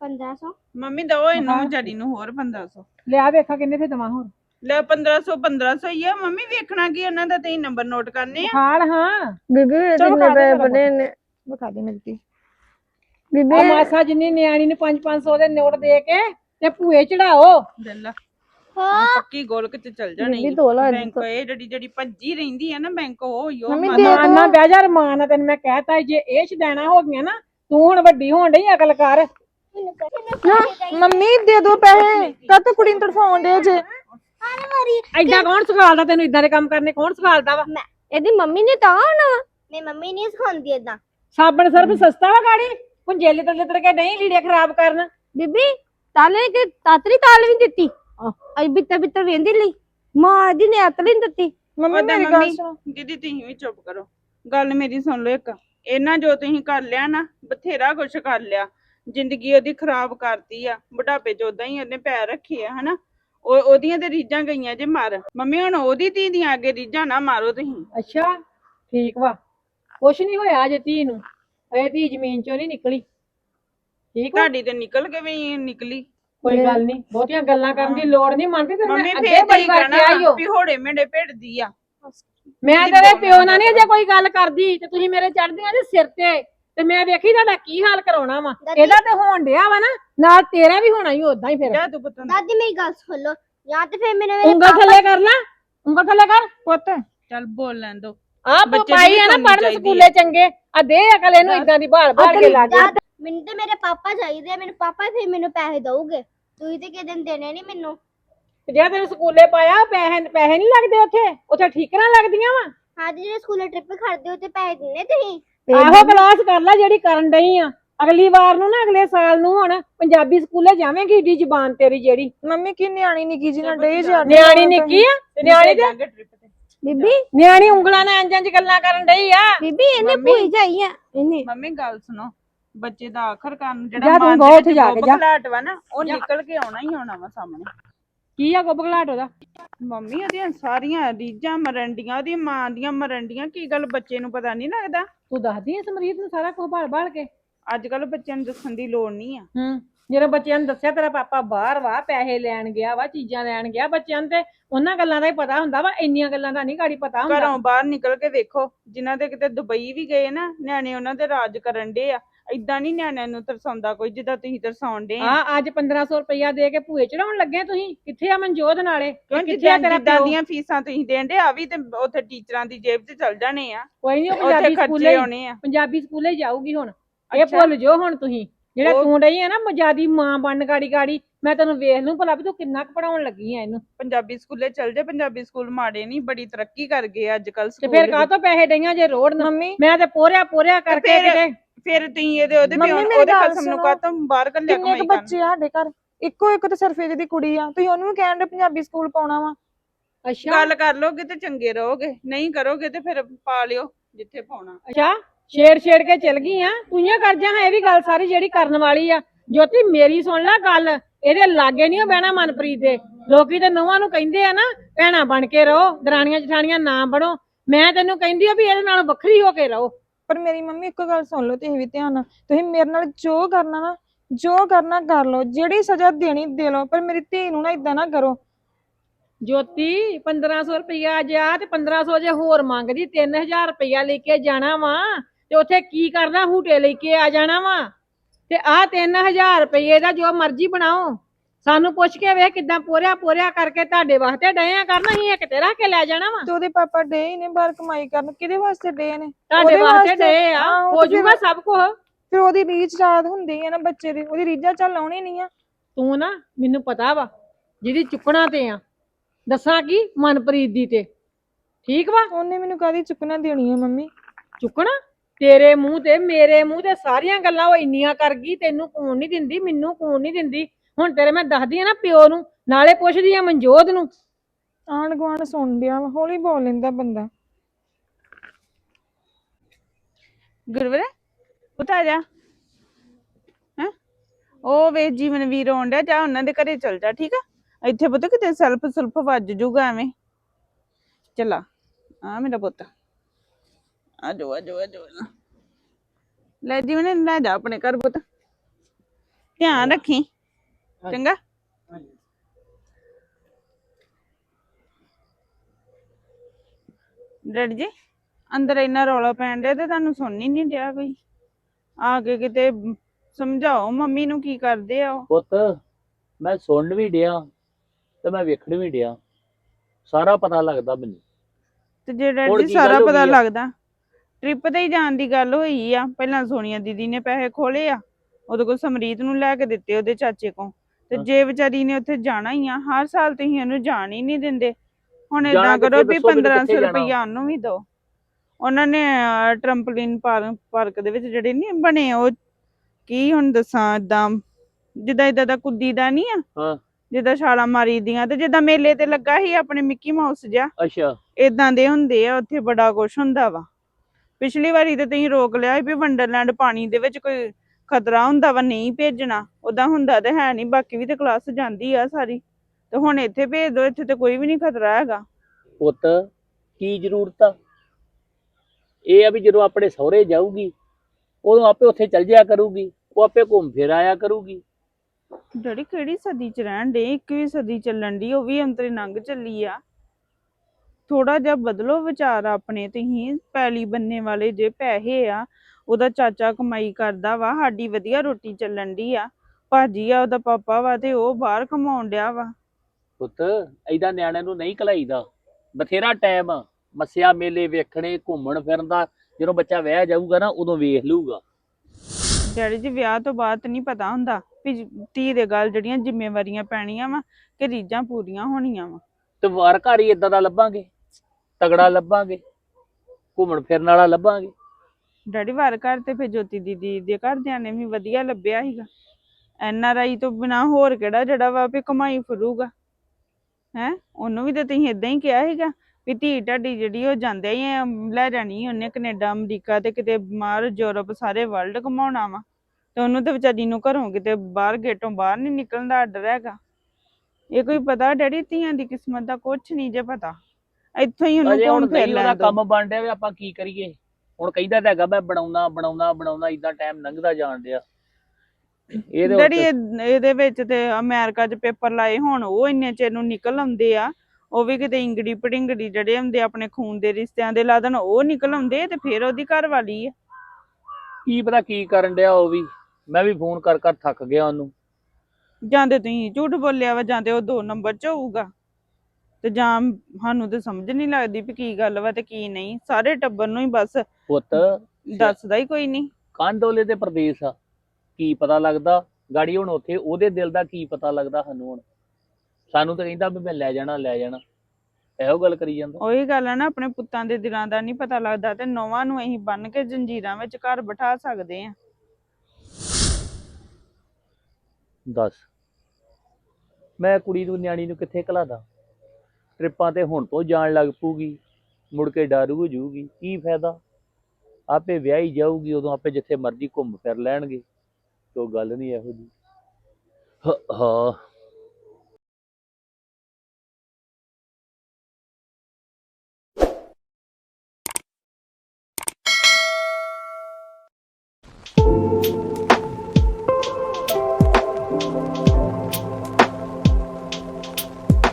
1500 ਮੰਮੀ ਦੋ ਇਹਨੂੰ ਵਿਚਾਰੀ ਨੂੰ ਹੋਰ 1500 ਲਿਆ ਵੇਖਾ ਕਿੰਨੇ ਫੇ ਦਵਾ ਹੋਰ। ਲੈ 1500 1500 ਹੀ ਆ। ਮੰਮੀ ਵੇਖਣਾ ਕੀ ਉਹਨਾਂ ਦਾ ਤੇ ਨੰਬਰ ਨੋਟ ਕਰਨੇ ਆ। ਖਾਲ ਹਾਂ। ਬੀਬੀ ਚਲੋ ਕਿੰਨੇ ਖਾ ਦੇ ਪੈਸੇ ਭਲਾ ਬਣੇ ਨੇ ਵਿਖਾ ਦੇ ਧੀ। ਬੀਬੀ। ਆ ਮਾਸਾ ਜਿੰਨੀ ਨਿਆਣੀ ਨੂੰ 5-500 ਦੇ ਨੋਟ ਦੇ ਕੇ ਤੇ ਭੂਏ ਚੜਾਓ। ਦੱਲਾ ਹਾਂ। ਪੱਕੀ ਗੋਲਕ ਚ ਚਲ ਜਾਣੀ ਬੀਬੀ ਤੋਲਾ ਬੈਂਕ ਇਹ ਜਿਹੜੀ ਜਿਹੜੀ ਭੱਜੀ ਰਹਿੰਦੀ ਆ ਨਾ ਬੈਂਕ ਉਹ ਹੀ ਉਹ ਮੰਮੀ ਮਾਂ- ਦੇ ਮਾਂ ਨਾ ਬਹਿ ਜਾ ਰਮਾਨ ਤੈਨੂੰ ਮੈਂ ਕਹਿਤਾ ਜੇ ਇਹ ਛਦੈਣਾ ਹੋ ਗਈਆਂ ਨਾ ਤੂੰ ਹੁਣ ਵੱਡੀ ਹੋਣ ਡਈ ਅਕਲ ਕਰ। ਮੰਮੀ ਦੇ ਦੋ ਪੈਸੇ ਕਦ ਕੁੜੀ ਨੂੰ ਤੜਫਾਉਣ ਦੇ ਜੇ? ਐਡਾ ਕੌਣ ਸਿਖਾਲਦਾ ਤੈਨੂੰ? ਇਦਾਂ ਦੇ ਕੰਮ ਕਰਨੇ ਕੌਣ ਸਿਖਾਲਦਾ ਵਾ? ਇਹਦੀ ਮੰਮੀ ਨੇ ਤਾਂ ਆਉਣਾ ਵਾ। ਮੇਰੀ ਮੰਮੀ ਨਹੀਂ ਸਿਖਾਉਂਦੀ ਏਦਾਂ। ਸਾਬਣ ਸਰਫ ਸਸਤਾ ਵਾ ਗਾੜੀ? ਪੁੰਜੇ ਲਿੱਤਰ ਲਿੱਤਰ ਕੇ ਨਹੀਂ ਲੀੜੇ ਖਰਾਬ ਕਰਨ। ਬੀਬੀ ਤਾਲੇ ਕਿ ਤਾਤਰੀ ਤਾਲ ਵੀ ਨੀ ਦਿੱਤੀ। ਅਈ ਬਿੱਤਾ ਬਿੱਤਾ ਵੇਂਦੀ ਲਈ। ਮਾਂ ਦੀ ਨੇ ਅਤਲੀ ਨੀ ਦਿੱਤੀ। ਮੰਮੀ ਉਹਦਾ ਮੇਰੀ ਗੱਲ ਮੰਮੀ ਸੁਣੋ। ਦੀਦੀ ਤੁਸੀਂ ਵੀ ਚੁੱਪ ਕਰੋ। ਗੱਲ ਮੇਰੀ ਸੁਣ ਲਓ ਇੱਕ। ਇਹਨਾਂ ਜੋ ਤੁਸੀਂ ਕਰ ਲਿਆ ਨਾ ਬਥੇਰਾ ਕੁਛ ਕਰ ਲਿਆ। ਜ਼ਿੰਦਗੀ ਉਹਦੀ ਖਰਾਬ ਕਰਤੀ ਆ। ਬੁਢਾਪੇ ਚ ਉਦਾਂ ਹੀ ਉਹਨੇ ਪੈਰ ਰੱਖੇ ਆ ਹਨਾ? ਉਹ ਉਹਦੀਆਂ ਤੇ ਰੀਝਾਂ ਗਈਆਂ ਜੇ ਮਰ। ਮੰਮੀ ਹੁਣ ਉਹਦੀ ਧੀ ਦੀਆਂ ਅੱਗੇ ਰੀਝਾਂ ਨਾ ਮਾਰੋ ਤੁਸੀਂ। ਅੱਛਾ ਠੀਕ ਵਾ। ਕੁਛ ਨਹੀਂ ਹੋਇਆ ਜੇ ਧੀ ਨੂੰ। ਇਹ ਧੀ ਜ਼ਮੀਨ ਚੋਂ ਨਹੀਂ ਨਿਕਲੀ। ਠੀਕ ਤੁਹਾਡੀ ਤੇ ਨਿਕਲ ਕੇ ਵੀ ਨਿਕਲੀ। ਕੋਈ ਗੱਲ ਨਹੀਂ ਬਹੁਤੀਆਂ ਗੱਲਾਂ ਕਰਨ ਦੀ ਲੋੜ ਨਹੀਂ ਮੰਨਦੀ ਤੇ ਮੰਮੀ ਮੈਂ ਅੱਗੇ ਫੇਰ ਬੜੀ ਬੜੀ ਵਾਰ ਕਿਹਾ ਈ ਕਹਿਣਾ ਓ। ਵੀ ਹੋੜੇ ਮੇੜੇ ਭੇੜਦੀ ਆ। ਮੈਂ ਤੇਰੇ ਪਿਓ ਨਾਲ ਨਹੀਂ ਅਜੇ ਕੋਈ ਗੱਲ ਕਰਦੀ ਤੇ ਤੁਸੀਂ ਮੇਰੇ ਚੜਦੀਆਂ ਜੇ ਸਿਰ ਤੇ ਤੇ ਮੈਂ ਵੇਖੀ ਤੁਹਾਡਾ ਕੀ ਹਾਲ ਕਰਾਉਣਾ ਵਾ। ਇਹਦਾ ਤੇ ਹੋਣ ਡਿਆ ਵਾ ਨਾ ਨਾਲ ਤੇਰਾ ਵੀ ਹੋਣਾ ਹੀ ਉਦਾਂ ਹੀ ਫਿਰ। ਜਾ ਤੂੰ ਪੁੱਤ ਦਾਦੀ ਮੇਰੀ ਗੱਲ ਸੁਣ ਲਓ। ਜਾਂ ਤੇ ਫਿਰ ਮੈਨੂੰ ਉਂਗਲ ਥੱਲੇ ਕਰ ਲੈ ਉਂਗਲ ਥੱਲੇ ਕਰ। ਪੁੱਤ ਚੱਲ ਬੋਲ ਲੈਣ ਦੋ। ਆ ਦੀ ਪਾਈ ਆ ਨਾ ਪੜਨ ਸਕੂਲੇ ਚੰਗੇ। ਆ ਦੇ ਅਕਲ ਇਹਨੂੰ ਇਦਾਂ ਦੀ ਭਾਲ ਭਾਲ ਕੇ ਲੱਗ ਗਈ ਮੈਨੂੰ ਤੇ ਮੇਰੇ ਪਾਪਾ ਚਾਹੀਦੇ ਆ, ਮੈਨੂੰ ਪਾਪਾ ਫਿਰ ਮੈਨੂੰ ਪੈਸੇ ਦਊਗੇ। ਤੁਸੀਂ ਤੇ ਕਿਸੇ ਦਿਨ ਦੇਣੇ ਨਹੀਂ ਮੈਨੂੰ। ਤੇ ਜੇ ਤੈਨੂੰ ਸਕੂਲੇ ਪਾਇਆ ਪੈਸੇ ਪੈਸੇ ਨਹੀਂ ਲੱਗਦੇ ਉੱਥੇ? ਉੱਥੇ ਠੀਕਰਾਂ ਲੱਗਦੀਆਂ ਵਾ? ਹਾਂ ਤੇ ਜਿਹੜੇ ਸਕੂਲੇ ਟ੍ਰਿਪ ਖੜਦੇ ਹੋ ਤੇ ਪੈਸੇ ਦਿੰਨੇ ਤੁਸੀਂ? ਆਹੋ ਕਲਾਸ ਕਰ ਲੈ ਜਿਹੜੀ ਕਰਨ ਡਈ ਆ। ਅਗਲੀ ਵਾਰ ਨੂੰ ਨਾ ਅਗਲੇ ਸਾਲ ਨੂੰ ਹੁਣ ਪੰਜਾਬੀ ਸਕੂਲੇ ਜਾਵੇਂਗੀ ਏਡੀ ਜ਼ਬਾਨ ਤੇਰੀ ਜਿਹੜੀ। ਮੰਮੀ ਕੀ ਨਿਆਣੀ ਨਿੱਕੀ ਜੀ ਨਾਲ ਡੇ ਜੇ ਨਿਆਣੀ ਨਿੱਕੀ ਆ? ਨਿਆਣੀ ਤੇ ਜਾਗੇ ਟ੍ਰਿਪ ਤੇ। ਬੀਬੀ? ਨਿਆਣੀ ਉਂਗਲਾਂ ਨਾਲ ਇੰਜਾਂ ਚ ਗੱਲਾਂ ਕਰਨ ਡਈ ਆ। ਬੀਬੀ ਇਹਨੇ। ਭੂਈ ਜਾਈ ਆ ਇਹਨੇ। ਮੰਮੀ ਗੱਲ ਸੁਣੋ। ਬੱਚੇ ਦਾ ਆਖਰ ਕਰਨ ਜਾ ਜਿਹੜਾ ਬਹੁਤ ਦੇ ਜਾ ਵਿੱਚ ਕੇ ਜਾ। ਵਾ ਨਾ ਉਹ ਨਿਕਲ ਕੇ ਆਉਣਾ ਹੀ ਆਉਣਾ ਵਾ ਸਾਹਮਣੇ। ਕੀ ਆ ਗੁੱਬਗਲਾਟ ਉਹਦਾ? ਮੰਮੀ ਉਹਦੀਆਂ ਸਾਰੀਆਂ ਰੀਝਾਂ ਮਰੰਡੀਆਂ ਉਹਦੀ ਮਾਂ ਦੀਆਂ ਮਰੰਡੀਆਂ ਕੀ ਗੱਲ ਬੱਚੇ ਨੂੰ ਪਤਾ ਨਹੀਂ ਲੱਗਦਾ? ਤੂੰ ਦੱਸਦੀ ਐ ਸਮਰੀਤ ਨੂੰ ਸਾਰਾ ਕੁਝ ਭਾਲ ਭਾਲ ਕੇ? ਅੱਜ ਕੱਲ ਬੱਚਿਆਂ ਨੂੰ ਦੱਸਣ ਦੀ ਲੋੜ ਨਹੀਂ ਆ। ਹੂੰ ਜਦੋਂ ਬੱਚਿਆਂ ਨੂੰ ਦੱਸਿਆ ਤੇਰਾ ਪਾਪਾ ਬਾਹਰ ਵਾ ਪੈਸੇ ਲੈਣ ਗਿਆ ਵਾ ਚੀਜ਼ਾਂ ਲੈਣ ਗਿਆ ਬੱਚਿਆਂ ਨੂੰ ਤੇ ਉਹਨਾਂ ਗੱਲਾਂ ਦਾ ਹੀ ਪਤਾ ਹੁੰਦਾ ਵਾ ਇੰਨੀਆਂ ਗੱਲਾਂ ਦਾ ਨਹੀਂ ਗਾੜੀ ਪਤਾ ਹੁੰਦਾ। ਘਰੋਂ ਬਾਹਰ ਨਿਕਲ ਕੇ ਵੇਖੋ ਜਿਨ੍ਹਾਂ ਦੇ ਕਿਤੇ ਦੁਬਈ ਵੀ ਗਏ ਨਾ ਨਿਆਣੇ ਉਹਨਾਂ ਦੇ ਰਾਜ ਕਰਨ ਦੇ ਆ। ਇਦਾਂ ਨਹੀਂ ਨਿਆਣਿਆਂ ਨੂੰ ਤਰਸਾਉਂਦਾ ਕੋਈ ਜਿੱਦਾਂ ਤੁਸੀਂ ਤਰਸਾਉਣ ਦੇ ਆ ਅੱਜ 1500 ਰੁਪਇਆ ਦੇ ਕੇ ਭੂਏ ਚੜਾਉਣ ਲੱਗੇ ਤੁਸੀਂ? ਕਿੱਥੇ ਆ ਮਨਜੋਤ ਨਾਲੇ? ਕਿਉਂ ਕਿੱਥੇ ਆ ਜਿੱਦਾਂ ਤੇਰਾ ਜਿੱਦਾਂ ਪਿਓ? ਦੀਆਂ ਫੀਸਾਂ ਤੁਸੀਂ ਦੇਂਦੇ ਆ ਵੀ ਤੇ ਉੱਥੇ ਟੀਚਰਾਂ ਦੀ ਜੇਬ 'ਚ ਚਲ ਜਾਣੇ ਆ। ਕੋਈ ਨਹੀਂ ਉੱਥੇ ਪੰਜਾਬੀ ਖਰਚੇ ਸਕੂਲੇ ਆਉਣੇ ਆ। ਪੰਜਾਬੀ ਸਕੂਲੇ ਹੀ ਜਾਊਗੀ ਹੁਣ। ਇਹ ਅੱਛਾ। ਭੁੱਲ ਜੋ ਹੁਣ ਤੁਸੀਂ। ਜਿਹੜਾ ਉਹ- ਤੂੰ ਡਈ ਆ ਨਾ ਮਜਾਦੀ ਮਾਂ ਬਣ ਗਾੜੀ ਗਾੜੀ ਮੈਂ ਤੈਨੂੰ ਵੇਖ ਲੂੰ ਭਲਾ ਵੀ ਤੂੰ ਕਿੰਨਾ ਕੁ ਪੜਾਉਣ ਲੱਗੀ ਆ ਇਹਨੂੰ। ਪੰਜਾਬੀ ਸਕੂਲੇ ਚਲ ਜੇ ਪੰਜਾਬੀ ਸਕੂਲ ਮਾੜੇ ਨਹੀਂ ਬੜੀ ਤਰੱਕੀ ਕਰ ਗਏ ਅੱਜ ਕੱਲ ਤੇ ਸਕੂਲ ਫਿਰ ਕਾਹ ਤੋਂ ਪੈਸੇ ਡਈਆਂ ਜੇ ਰੋੜ ਨਾ ਮੰਮੀ। ਮੈਂ ਤੇ ਪੋਰਿਆ ਪੋਰਿਆ ਕਰਕੇ ਫਿਰ- ਕਿਤੇ ਫਿਰ ਤੁਸੀਂ ਇਹਦੇ ਉਹਦੇ ਮੰਮੀ ਪਿਓ ਮੇਰੀ ਉਹਦੇ ਗੱਲ ਖਸਮ ਨੂੰ ਸੁਣੋ। ਕਾਹਤੋਂ ਬਾਹਰ ਕੱਲਿਆ ਕਿੰਨੇ ਕੁ ਕਮਾਈ ਕਰਨ। ਬੱਚੇ ਆ ਸਾਡੇ ਘਰ? ਇੱਕੋ ਇੱਕ ਤੇ ਸਰਫੇਜ ਦੀ ਕੁੜੀ ਆ। ਤੁਸੀਂ ਉਹਨੂੰ ਵੀ ਕਹਿਣ ਦੇ ਪੰਜਾਬੀ ਸਕੂਲ ਪਾਉਣਾ ਵਾ। ਅੱਛਾ। ਗੱਲ ਕਰ ਲੋਗੇ ਤੇ ਚੰਗੇ ਰਹੋਗੇ। ਨਹੀਂ ਕਰੋਗੇ ਤੇ ਫਿਰ ਪਾ ਲਿਓ ਜਿੱਥੇ ਪਾਉਣਾ। ਅੱਛਾ ਛੇੜ ਛੇੜ ਕੇ ਚਲ ਗਈ ਆ। ਤੂੰ ਇਹ ਕਰ ਜਾ ਇਹ ਵੀ ਗੱਲ ਸਾਰੀ ਜਿਹੜੀ ਕਰਨ ਵਾਲੀ ਆ। ਜੋਤੀ ਮੇਰੀ ਸੁਣ ਲੈ ਗੱਲ। ਇਹਦੇ ਲਾਗੇ ਨਹੀਂ ਬਹਿਣਾ ਮਨਪ੍ਰੀਤ ਦੇ। ਲੋਕੀ ਤੇ ਨਵਾਂ ਨੂੰ ਕਹਿੰਦੇ ਆ ਨਾ ਭੈਣਾ ਬਣ ਕੇ ਰਹੋ। ਦਰਾਣੀਆਂ ਜਠਾਣੀਆਂ ਨਾ ਬਣੋ। ਮੈਂ ਤੈਨੂੰ ਕਹਿੰਦੀ ਆ ਵੀ ਇਹਦੇ ਨਾਲ ਵੱਖਰੀ ਹੋ ਕੇ ਰਹੋ। ਪਰ ਮੇਰੀ ਮੰਮੀ ਇੱਕ ਗੱਲ ਸੁਣ ਲਓ, ਤੁਸੀਂ ਵੀ ਧਿਆਨ ਨਾਲ। ਤੁਸੀਂ ਮੇਰੇ ਨਾਲ ਜੋ ਕਰਨਾ ਨਾ, ਜੋ ਕਰਨਾ ਕਰ ਲਓ, ਜਿਹੜੀ ਸਜ਼ਾ ਦੇਣੀ ਦੇ ਲਓ, ਪਰ ਮੇਰੀ ਧੀ ਨੂੰ ਨਾ ਇਦਾਂ ਨਾ ਕਰੋ। ਜੋਤੀ 1500 ਰੁਪਇਆ ਜਾ ਤੇ 1500 ਜੇ ਹੋਰ ਮੰਗਦੀ 3000 ਰੁਪਇਆ ਲੈ ਕੇ ਜਾਣਾ ਵਾ, ਤੇ ਉੱਥੇ ਕੀ ਕਰਨਾ, ਹੂਟੇ ਲੈ ਕੇ ਆ ਜਾਣਾ ਵਾ। ਤੇ ਆਹ 3000 ਰੁਪਏ ਦਾ ਜੋ ਮਰਜ਼ੀ ਬਣਾਓ। ਸਾਨੂੰ ਪੁੱਛ ਕੇ ਵੇਖ ਕਿਦਾਂ ਪੋਰਿਆ ਪੋਰਿਆ ਕਰਕੇ ਤੁਹਾਡੇ ਵਾਸਤੇ ਡਏ ਆ ਕਰਨਾ ਹੀ ਇੱਕ ਤੇ ਰੱਖ ਕੇ ਲੈ ਜਾਣਾ ਵਾ। ਤੇ ਉਹਦੇ ਪਾਪਾ ਡੇ ਹੀ ਨੇ ਬਾਹਰ ਕਮਾਈ ਕਰਨ ਕਿਹਦੇ ਵਾਸਤੇ ਡੇ ਨੇ? ਤੁਹਾਡੇ ਉਹਦੇ ਵਾਸਤੇ ਡਏ ਆ ਹਾਂ, ਉਹ ਹੋ ਤੇ ਜਾਊਗਾ ਸਭ ਕੁਝ ਫਿਰ ਉਹਦੀ ਰੀਚ ਯਾਦ ਹੁੰਦੀ ਹੈ ਨਾ ਬੱਚੇ ਦੀ ਉਹਦੀ ਰੀਝਾਂ ਚੱਲ ਆਉਣੀ ਨਹੀਂ ਆ। ਤੂੰ ਨਾ ਮੈਨੂੰ ਪਤਾ ਵਾ ਜਿਹਦੀ ਚੁੱਕਣਾ ਤੇ ਆ। ਦੱਸਾਂ ਕੀ ਮਨਪ੍ਰੀਤ ਦੀ ਤੇ। ਠੀਕ ਵਾ? ਉਹਨੇ ਮੈਨੂੰ ਕਾਦੀ ਚੁੱਕਣਾ ਦੇਣੀ ਹੈ ਮੰਮੀ? ਚੁੱਕਣਾ? ਤੇਰੇ ਮੂੰਹ ਤੇ ਮੇਰੇ ਮੂੰਹ ਤੇ ਸਾਰੀਆਂ ਗੱਲਾਂ ਉਹ ਇੰਨੀਆਂ ਕਰ ਗਈ ਤੈਨੂੰ ਕੂਣ ਨਹੀਂ ਦਿੰਦੀ ਮੈਨੂੰ ਕੂਣ ਨਹੀਂ ਦਿੰਦੀ। ਹੁਣ ਤੇਰੇ ਮੈਂ ਦੱਸਦੀ ਆ ਨਾ ਪਿਓ ਨੂੰ ਨਾਲੇ ਪੁੱਛਦੀ ਆ ਮਨਜੋਤ ਨੂੰ। ਆਂਢ ਗੁਆਂਢ ਸੁਣ ਡਿਆ ਵਾ ਹੌਲੀ ਬੋਲ ਲੈਂਦਾ ਬੰਦਾ। ਗੁਰਵਰੇ ਉਤਾ ਜਾ। ਹੈ? ਉਹ ਵੇ ਜੀਵਨ ਵੀਰ ਆਉਣ ਡਿਆ ਜਾ ਉਹਨਾਂ ਦੇ ਘਰੇ ਚਲ ਜਾ ਠੀਕ ਆ? ਇੱਥੇ ਪੁੱਤ ਕਿਤੇ ਸਲਫ ਸੁਲਫ ਵੱਜ ਜੂਗਾ ਐਵੇਂ। ਚਲਾ ਆ ਮੇਰਾ ਪੁੱਤ। ਆ ਜਾਓ ਆ ਜਾਓ ਆ ਜਾਓ। ਲੈ ਜੀਵਨ ਲੈ ਜਾ ਆਪਣੇ ਘਰ ਪੁੱਤ। ਧਿਆਨ ਰੱਖੀ। ਚੰਗਾ? ਡੈਡੀ ਜੀ ਅੰਦਰ ਇੰਨਾ ਰੌਲਾ ਪੈਣ ਡਿਆ ਤੇ ਤੁਹਾਨੂੰ ਸੁਣ ਹੀ ਨਹੀਂ ਡਿਆ ਕੋਈ। ਆ ਕੇ ਕਿਤੇ ਸਮਝਾਓ ਮੰਮੀ ਨੂੰ ਕੀ ਕਰਦੇ ਆ ਉਹ। ਪੁੱਤ ਮੈਂ ਸੁਣਨ ਵੀ ਡਿਆ ਤੇ ਮੈਂ ਵੇਖਣ ਵੀ ਡਿਆ। ਸਾਰਾ ਪਤਾ ਲੱਗਦਾ ਮੈਨੂੰ। ਤੇ ਜੇ ਡੈਡੀ ਜੀ ਸਾਰਾ ਗੱਲ ਹੋ ਪਤਾ ਗਈ ਆ? ਲੱਗਦਾ ਟ੍ਰਿਪ ਤੇ ਹੀ ਜਾਣ ਦੀ ਗੱਲ ਹੋਈ ਆ। ਪਹਿਲਾਂ ਸੋਨੀਆ ਦੀਦੀ ਨੇ ਪੈਸੇ ਖੋਲੇ ਆ ਉਹਦੇ ਕੋਲ ਸਮਰੀਤ ਨੂੰ ਲੈ ਕੇ ਦਿੱਤੇ ਉਹਦੇ ਚਾਚੇ ਕੋਲ। ਤੇ। ਜੇ ਵਿਚਾਰੀ ਨੇ ਉੱਥੇ ਜਾਣਾ ਹੀ ਆ ਹਰ ਸਾਲ ਤੁਸੀਂ ਉਹਨੂੰ ਜਾਣ ਹੀ ਨਹੀਂ ਦਿੰਦੇ ਹੁਣ ਏਦਾਂ ਕਰੋ ਵੀ ਦੱਸੋ ਮੈਨੂੰ 1500 ਕਿੱਥੇ ਜਾਣਾ? ਰੁਪਈਆ ਉਹਨੂੰ ਵੀ ਦਿਓ ਉਹਨਾਂ ਨੇ ਟਰੰਪਲਿਨ ਪਾਰਕ ਦੇ ਵਿੱਚ ਜਿਹੜੇ ਨਹੀਂ ਬਣੇ ਉਹ ਕੀ ਹੁਣ ਦੱਸਾਂ ਏਦਾਂ ਜਿੱਦਾਂ ਏਦਾਂ ਦਾ ਕੁੱਦੀ ਦਾ ਨਹੀਂ ਆ ਹਾਂ। ਜਿੱਦਾਂ ਛਾਲਾਂ ਮਾਰੀ ਦੀਆਂ ਤੇ ਜਿੱਦਾਂ ਮੇਲੇ ਤੇ ਲੱਗਾ ਸੀ ਆਪਣੇ ਮਿੱਕੀ ਮਾਊਸ ਜਿਹਾ ਅੱਛਾ ਇਦਾਂ ਦੇ ਹੁੰਦੇ ਆ ਉੱਥੇ ਬੜਾ ਕੁਛ ਹੁੰਦਾ ਵਾ ਪਿਛਲੀ ਵਾਰੀ ਤੇ ਤੁਸੀਂ ਰੋਕ ਲਿਆ ਸੀ ਵੀ ਵੰਡਰਲੈਂਡ ਪਾਣੀ ਦੇ ਵਿੱਚ ਕੋਈ ਖਤਰਾ ਹੁੰਦਾ ਵਾ ਨਹੀਂ ਭੇਜਣਾ ਉਦਾਂ ਹੁੰਦਾ ਤੇ ਹੈ ਨਹੀਂ ਬਾਕੀ ਵੀ ਤੇ ਕਲਾਸ ਜਾਂਦੀ ਆ ਸਾਰੀ। ਤੇ ਹੁਣ ਇੱਥੇ ਭੇਜ ਦੋ ਇੱਥੇ ਤੇ ਕੋਈ ਵੀ ਨਹੀਂ ਖਤਰਾ ਹੈਗਾ। ਪੁੱਤ ਕੀ ਜ਼ਰੂਰਤ ਆ? ਇਹ ਆ ਵੀ ਜਦੋਂ ਆਪਣੇ ਸਹੁਰੇ ਜਾਊਗੀ ਉਦੋਂ ਆਪੇ ਉੱਥੇ ਚੱਲ ਜਾਇਆ ਕਰੂਗੀ ਉਹ ਆਪੇ ਘੁੰਮ ਫਿਰ ਆਇਆ ਕਰੂਗੀ। ਡੈਡੀ ਕਿਹੜੀ ਸਦੀ ਚ ਰਹਿਣ ਦੇ 21ਵੀਂ ਸਦੀ ਚੱਲਣ ਦੀ ਉਹ ਵੀ ਅੰਤਰੇ ਨੰਗ ਚੱਲੀ ਆ। ਥੋੜਾ ਜਿਹਾ ਬਦਲੋ ਵਿਚਾਰ ਆਪਣੇ ਤੁਸੀਂ ਪੈਲੀ ਬੰਨੇ ਵਾਲੇ ਜੇ ਪੈਸੇ ਆ ਉਹਦਾ ਚਾਚਾ ਕਮਾਈ ਕਰਦਾ ਵਾ ਸਾਡੀ ਵਧੀਆ ਰੋਟੀ ਚੱਲਣ ਦੀ ਆ। ਭਾਜੀ ਆ ਉਹਦਾ ਪਾਪਾ ਵਾ ਤੇ ਉਹ ਬਾਹਰ ਕਮਾਉਣ ਡਿਆ ਵਾ। ਪੁੱਤ ਐਦਾਂ ਨਿਆਣਿਆਂ ਨੂੰ ਨਹੀਂ ਕਲਾਈਦਾ ਬਥੇਰਾ ਟਾਈਮ ਮੱਸਿਆ ਮੇਲੇ ਵੇਖਣੇ ਘੁੰਮਣ ਫਿਰਨ ਦਾ ਜਦੋਂ ਬੱਚਾ ਵਿਆਹ ਜਾਊਗਾ ਨਾ ਉਦੋਂ ਵੇਖ ਲਊਗਾ। ਡੈਡੀ ਜੀ ਵਿਆਹ ਤੋਂ ਬਾਅਦ ਤਾਂ ਨਹੀਂ ਪਤਾ ਹੁੰਦਾ ਵੀ ਧੀ ਦੇ ਗੱਲ ਜਿਹੜੀਆਂ ਜ਼ਿੰਮੇਵਾਰੀਆਂ ਪੈਣੀਆਂ ਵਾ ਕਿ ਰੀਝਾਂ ਪੂਰੀਆਂ ਹੋਣੀਆਂ ਵਾ। ਤੇ ਵਾਰ ਘਰ ਹੀ ਇਦਾਂ ਦਾ ਲੱਭਾਂਗੇ ਤਗੜਾ ਲੱਭਾਂਗੇ ਘੁੰਮਣ ਫਿਰਨ ਵਾਲਾ ਲੱਭਾਂਗੇ। ਡੈਡੀ ਵਾਰ ਘਰ ਤੇ ਫਿਰ ਜੋਤੀ ਦੀਦੀ ਦੇ ਘਰਦਿਆਂ ਨੇ ਵੀ ਵਧੀਆ ਲੱਭਿਆ ਸੀਗਾ। ਐਨ ਆਰ ਆਈ ਤੋਂ ਬਿਨਾ ਹੋਰ ਕਿਹੜਾ ਜਿਹੜਾ ਵਾ ਵੀ ਕਮਾਈ ਫਿਰੂਗਾ। ਹੈ? ਉਹਨੂੰ ਵੀ ਤਾਂ ਤੁਸੀਂ ਇਦਾਂ ਹੀ ਕਿਹਾ ਸੀਗਾ ਵੀ ਧੀ ਤੁਹਾਡੀ ਜਿਹੜੀ ਉਹ ਜਾਂਦੇ ਹੀ ਆ, ਲੈ ਜਾਣੀ ਉਹਨੇ ਕੈਨੇਡਾ ਅਮਰੀਕਾ ਤੇ ਕਿਤੇ ਬਾਹਰ ਯੂਰਪ ਸਾਰੇ ਵਰਲਡ ਘੁਮਾਉਣਾ ਵਾ। ਤੇ ਉਹਨੂੰ ਤੇ ਵਿਚਾਰੀ ਨੂੰ ਘਰੋਂ ਕਿਤੇ ਬਾਹਰ ਗੇਟੋਂ ਬਾਹਰ ਨਹੀਂ ਨਿਕਲਣ ਦਾ ਆਰਡਰ ਹੈਗਾ। ਇਹ ਕੋਈ ਪਤਾ ਡੈਡੀ ਧੀਆਂ ਦੀ ਕਿਸਮਤ ਦਾ ਕੁਝ ਨਹੀਂ ਜੇ ਪਤਾ। ਇੱਥੋਂ ਹੀ ਉਹਨੂੰ ਅਜੇ ਹੁਣ ਘੁੰਮ ਫਿਰ ਨਹੀਂ ਉਹਦਾ ਲੈਣ ਦਿਓ। ਕੰਮ ਬਣ ਰਿਹਾ ਵੀ ਆਪਾਂ ਕੀ ਕਰੀਏ। ਹੁਣ ਕਹਿੰਦਾ ਤਾਂ ਹੈਗਾ ਮੈਂ ਬਣਾਉਣਾ ਬਣਾਉਣਾ ਬਣਾਉਣਾ ਇਦਾਂ ਟਾਈਮ ਲੰਘਦਾ ਜਾਣ ਡਿਆ। ਇਹਦੇ ਜਿਹੜੀ ਉੱਤੇ ਇਹ- ਇਹਦੇ ਵਿੱਚ ਤੇ ਅਮਰੀਕਾ 'ਚ ਪੇਪਰ ਲਾਏ ਹੁਣ ਉਹ ਇੰਨੇ ਚਿਰ ਨੂੰ ਨਿਕਲ ਆਉਂਦੇ ਆ। ਉਹ ਵੀ ਕਿਤੇ ਇੰਗੜੀ ਪੜਿੰਗੜੀ ਜਿਹੜੇ ਹੁੰਦੇ ਆ ਆਪਣੇ ਖੂਨ ਦੇ ਰਿਸ਼ਤਿਆਂ ਦੇ ਲਾਦਨ ਉਹ ਨਿਕਲ ਆਉਂਦੇ ਤੇ ਫਿਰ ਉਹਦੀ ਘਰ ਵਾਲੀ ਆ। ਕੀ ਪਤਾ ਕੀ ਕਰਨ ਡਿਆ ਉਹ ਵੀ। ਮੈਂ ਵੀ ਫੋਨ ਕਰ ਕਰ ਥੱਕ ਗਿਆ ਉਹਨੂੰ। ਜਾਂ ਤੇ ਤੁਸੀਂ ਝੂਠ ਬੋਲਿਆ ਵਾ ਜਾਂ ਤੇ ਉਹ ਦੋ ਨੰਬਰ 'ਚ ਹੋਊਗਾ। ਤੇ ਜਾਂ ਸਾਨੂੰ ਤੇ ਸਮਝ ਨਹੀਂ ਲੱਗਦੀ ਵੀ ਕੀ ਗੱਲ ਵਾ ਤੇ ਕੀ ਨਹੀਂ ਸਾਰੇ ਟੱਬਰ ਨੂੰ ਹੀ ਬਸ ਪੁੱਤ ਦੱਸਦਾ ਹੀ ਕੋਈ ਨਹੀਂ। ਕਾਂਡੋਲੇ ਦੇ ਪ੍ਰਦੇਸ਼ ਆ ਕੀ ਪਤਾ ਲੱਗਦਾ? ਗਾੜੀ ਹੁਣ ਉੱਥੇ ਉਹਦੇ ਦਿਲ ਦਾ ਕੀ ਪਤਾ ਲੱਗਦਾ ਸਾਨੂੰ ਹੁਣ? ਸਾਨੂੰ ਤਾਂ ਕਹਿੰਦਾ ਵੀ ਮੈਂ ਲੈ ਜਾਣਾ ਲੈ ਜਾਣਾ। ਇਹੋ ਗੱਲ ਕਰੀ ਜਾਂਦਾ। ਉਹੀ ਗੱਲ ਆ ਨਾ ਆਪਣੇ ਪੁੱਤਾਂ ਦੇ ਦਿਲਾਂ ਦਾ ਨਹੀਂ ਪਤਾ ਲੱਗਦਾ ਤੇ ਨੌਵਾਂ ਨੂੰ ਅਸੀਂ ਬੰਨ ਕੇ ਜੰਜੀਰਾਂ ਵਿੱਚ ਘਰ ਬਿਠਾ ਸਕਦੇ ਆ। ਦੱਸ। ਮੈਂ ਕੁੜੀ ਨੂੰ ਨਿਆਣੀ ਨੂੰ ਕਿੱਥੇ ਘਲਾਦਾ? ਟ੍ਰਿਪਾਂ ਤੇ ਹੁਣ ਤੋਂ ਜਾਣ ਲੱਗ ਪੂਗੀ ਮੁੜ ਕੇ ਡਾਰੂ ਹੋ ਜਾਊਗੀ, ਕੀ ਫਾਇਦਾ? ਆਪੇ ਵਿਆਹੀ ਜਾਊਗੀ, ਉਦੋਂ ਆਪੇ ਜਿੱਥੇ ਮਰਜ਼ੀ ਘੁੰਮ ਫਿਰ ਲੈਣਗੇ, ਕੋਈ ਗੱਲ ਨਹੀਂ ਇਹੋ ਜੀ ਹਾਂ।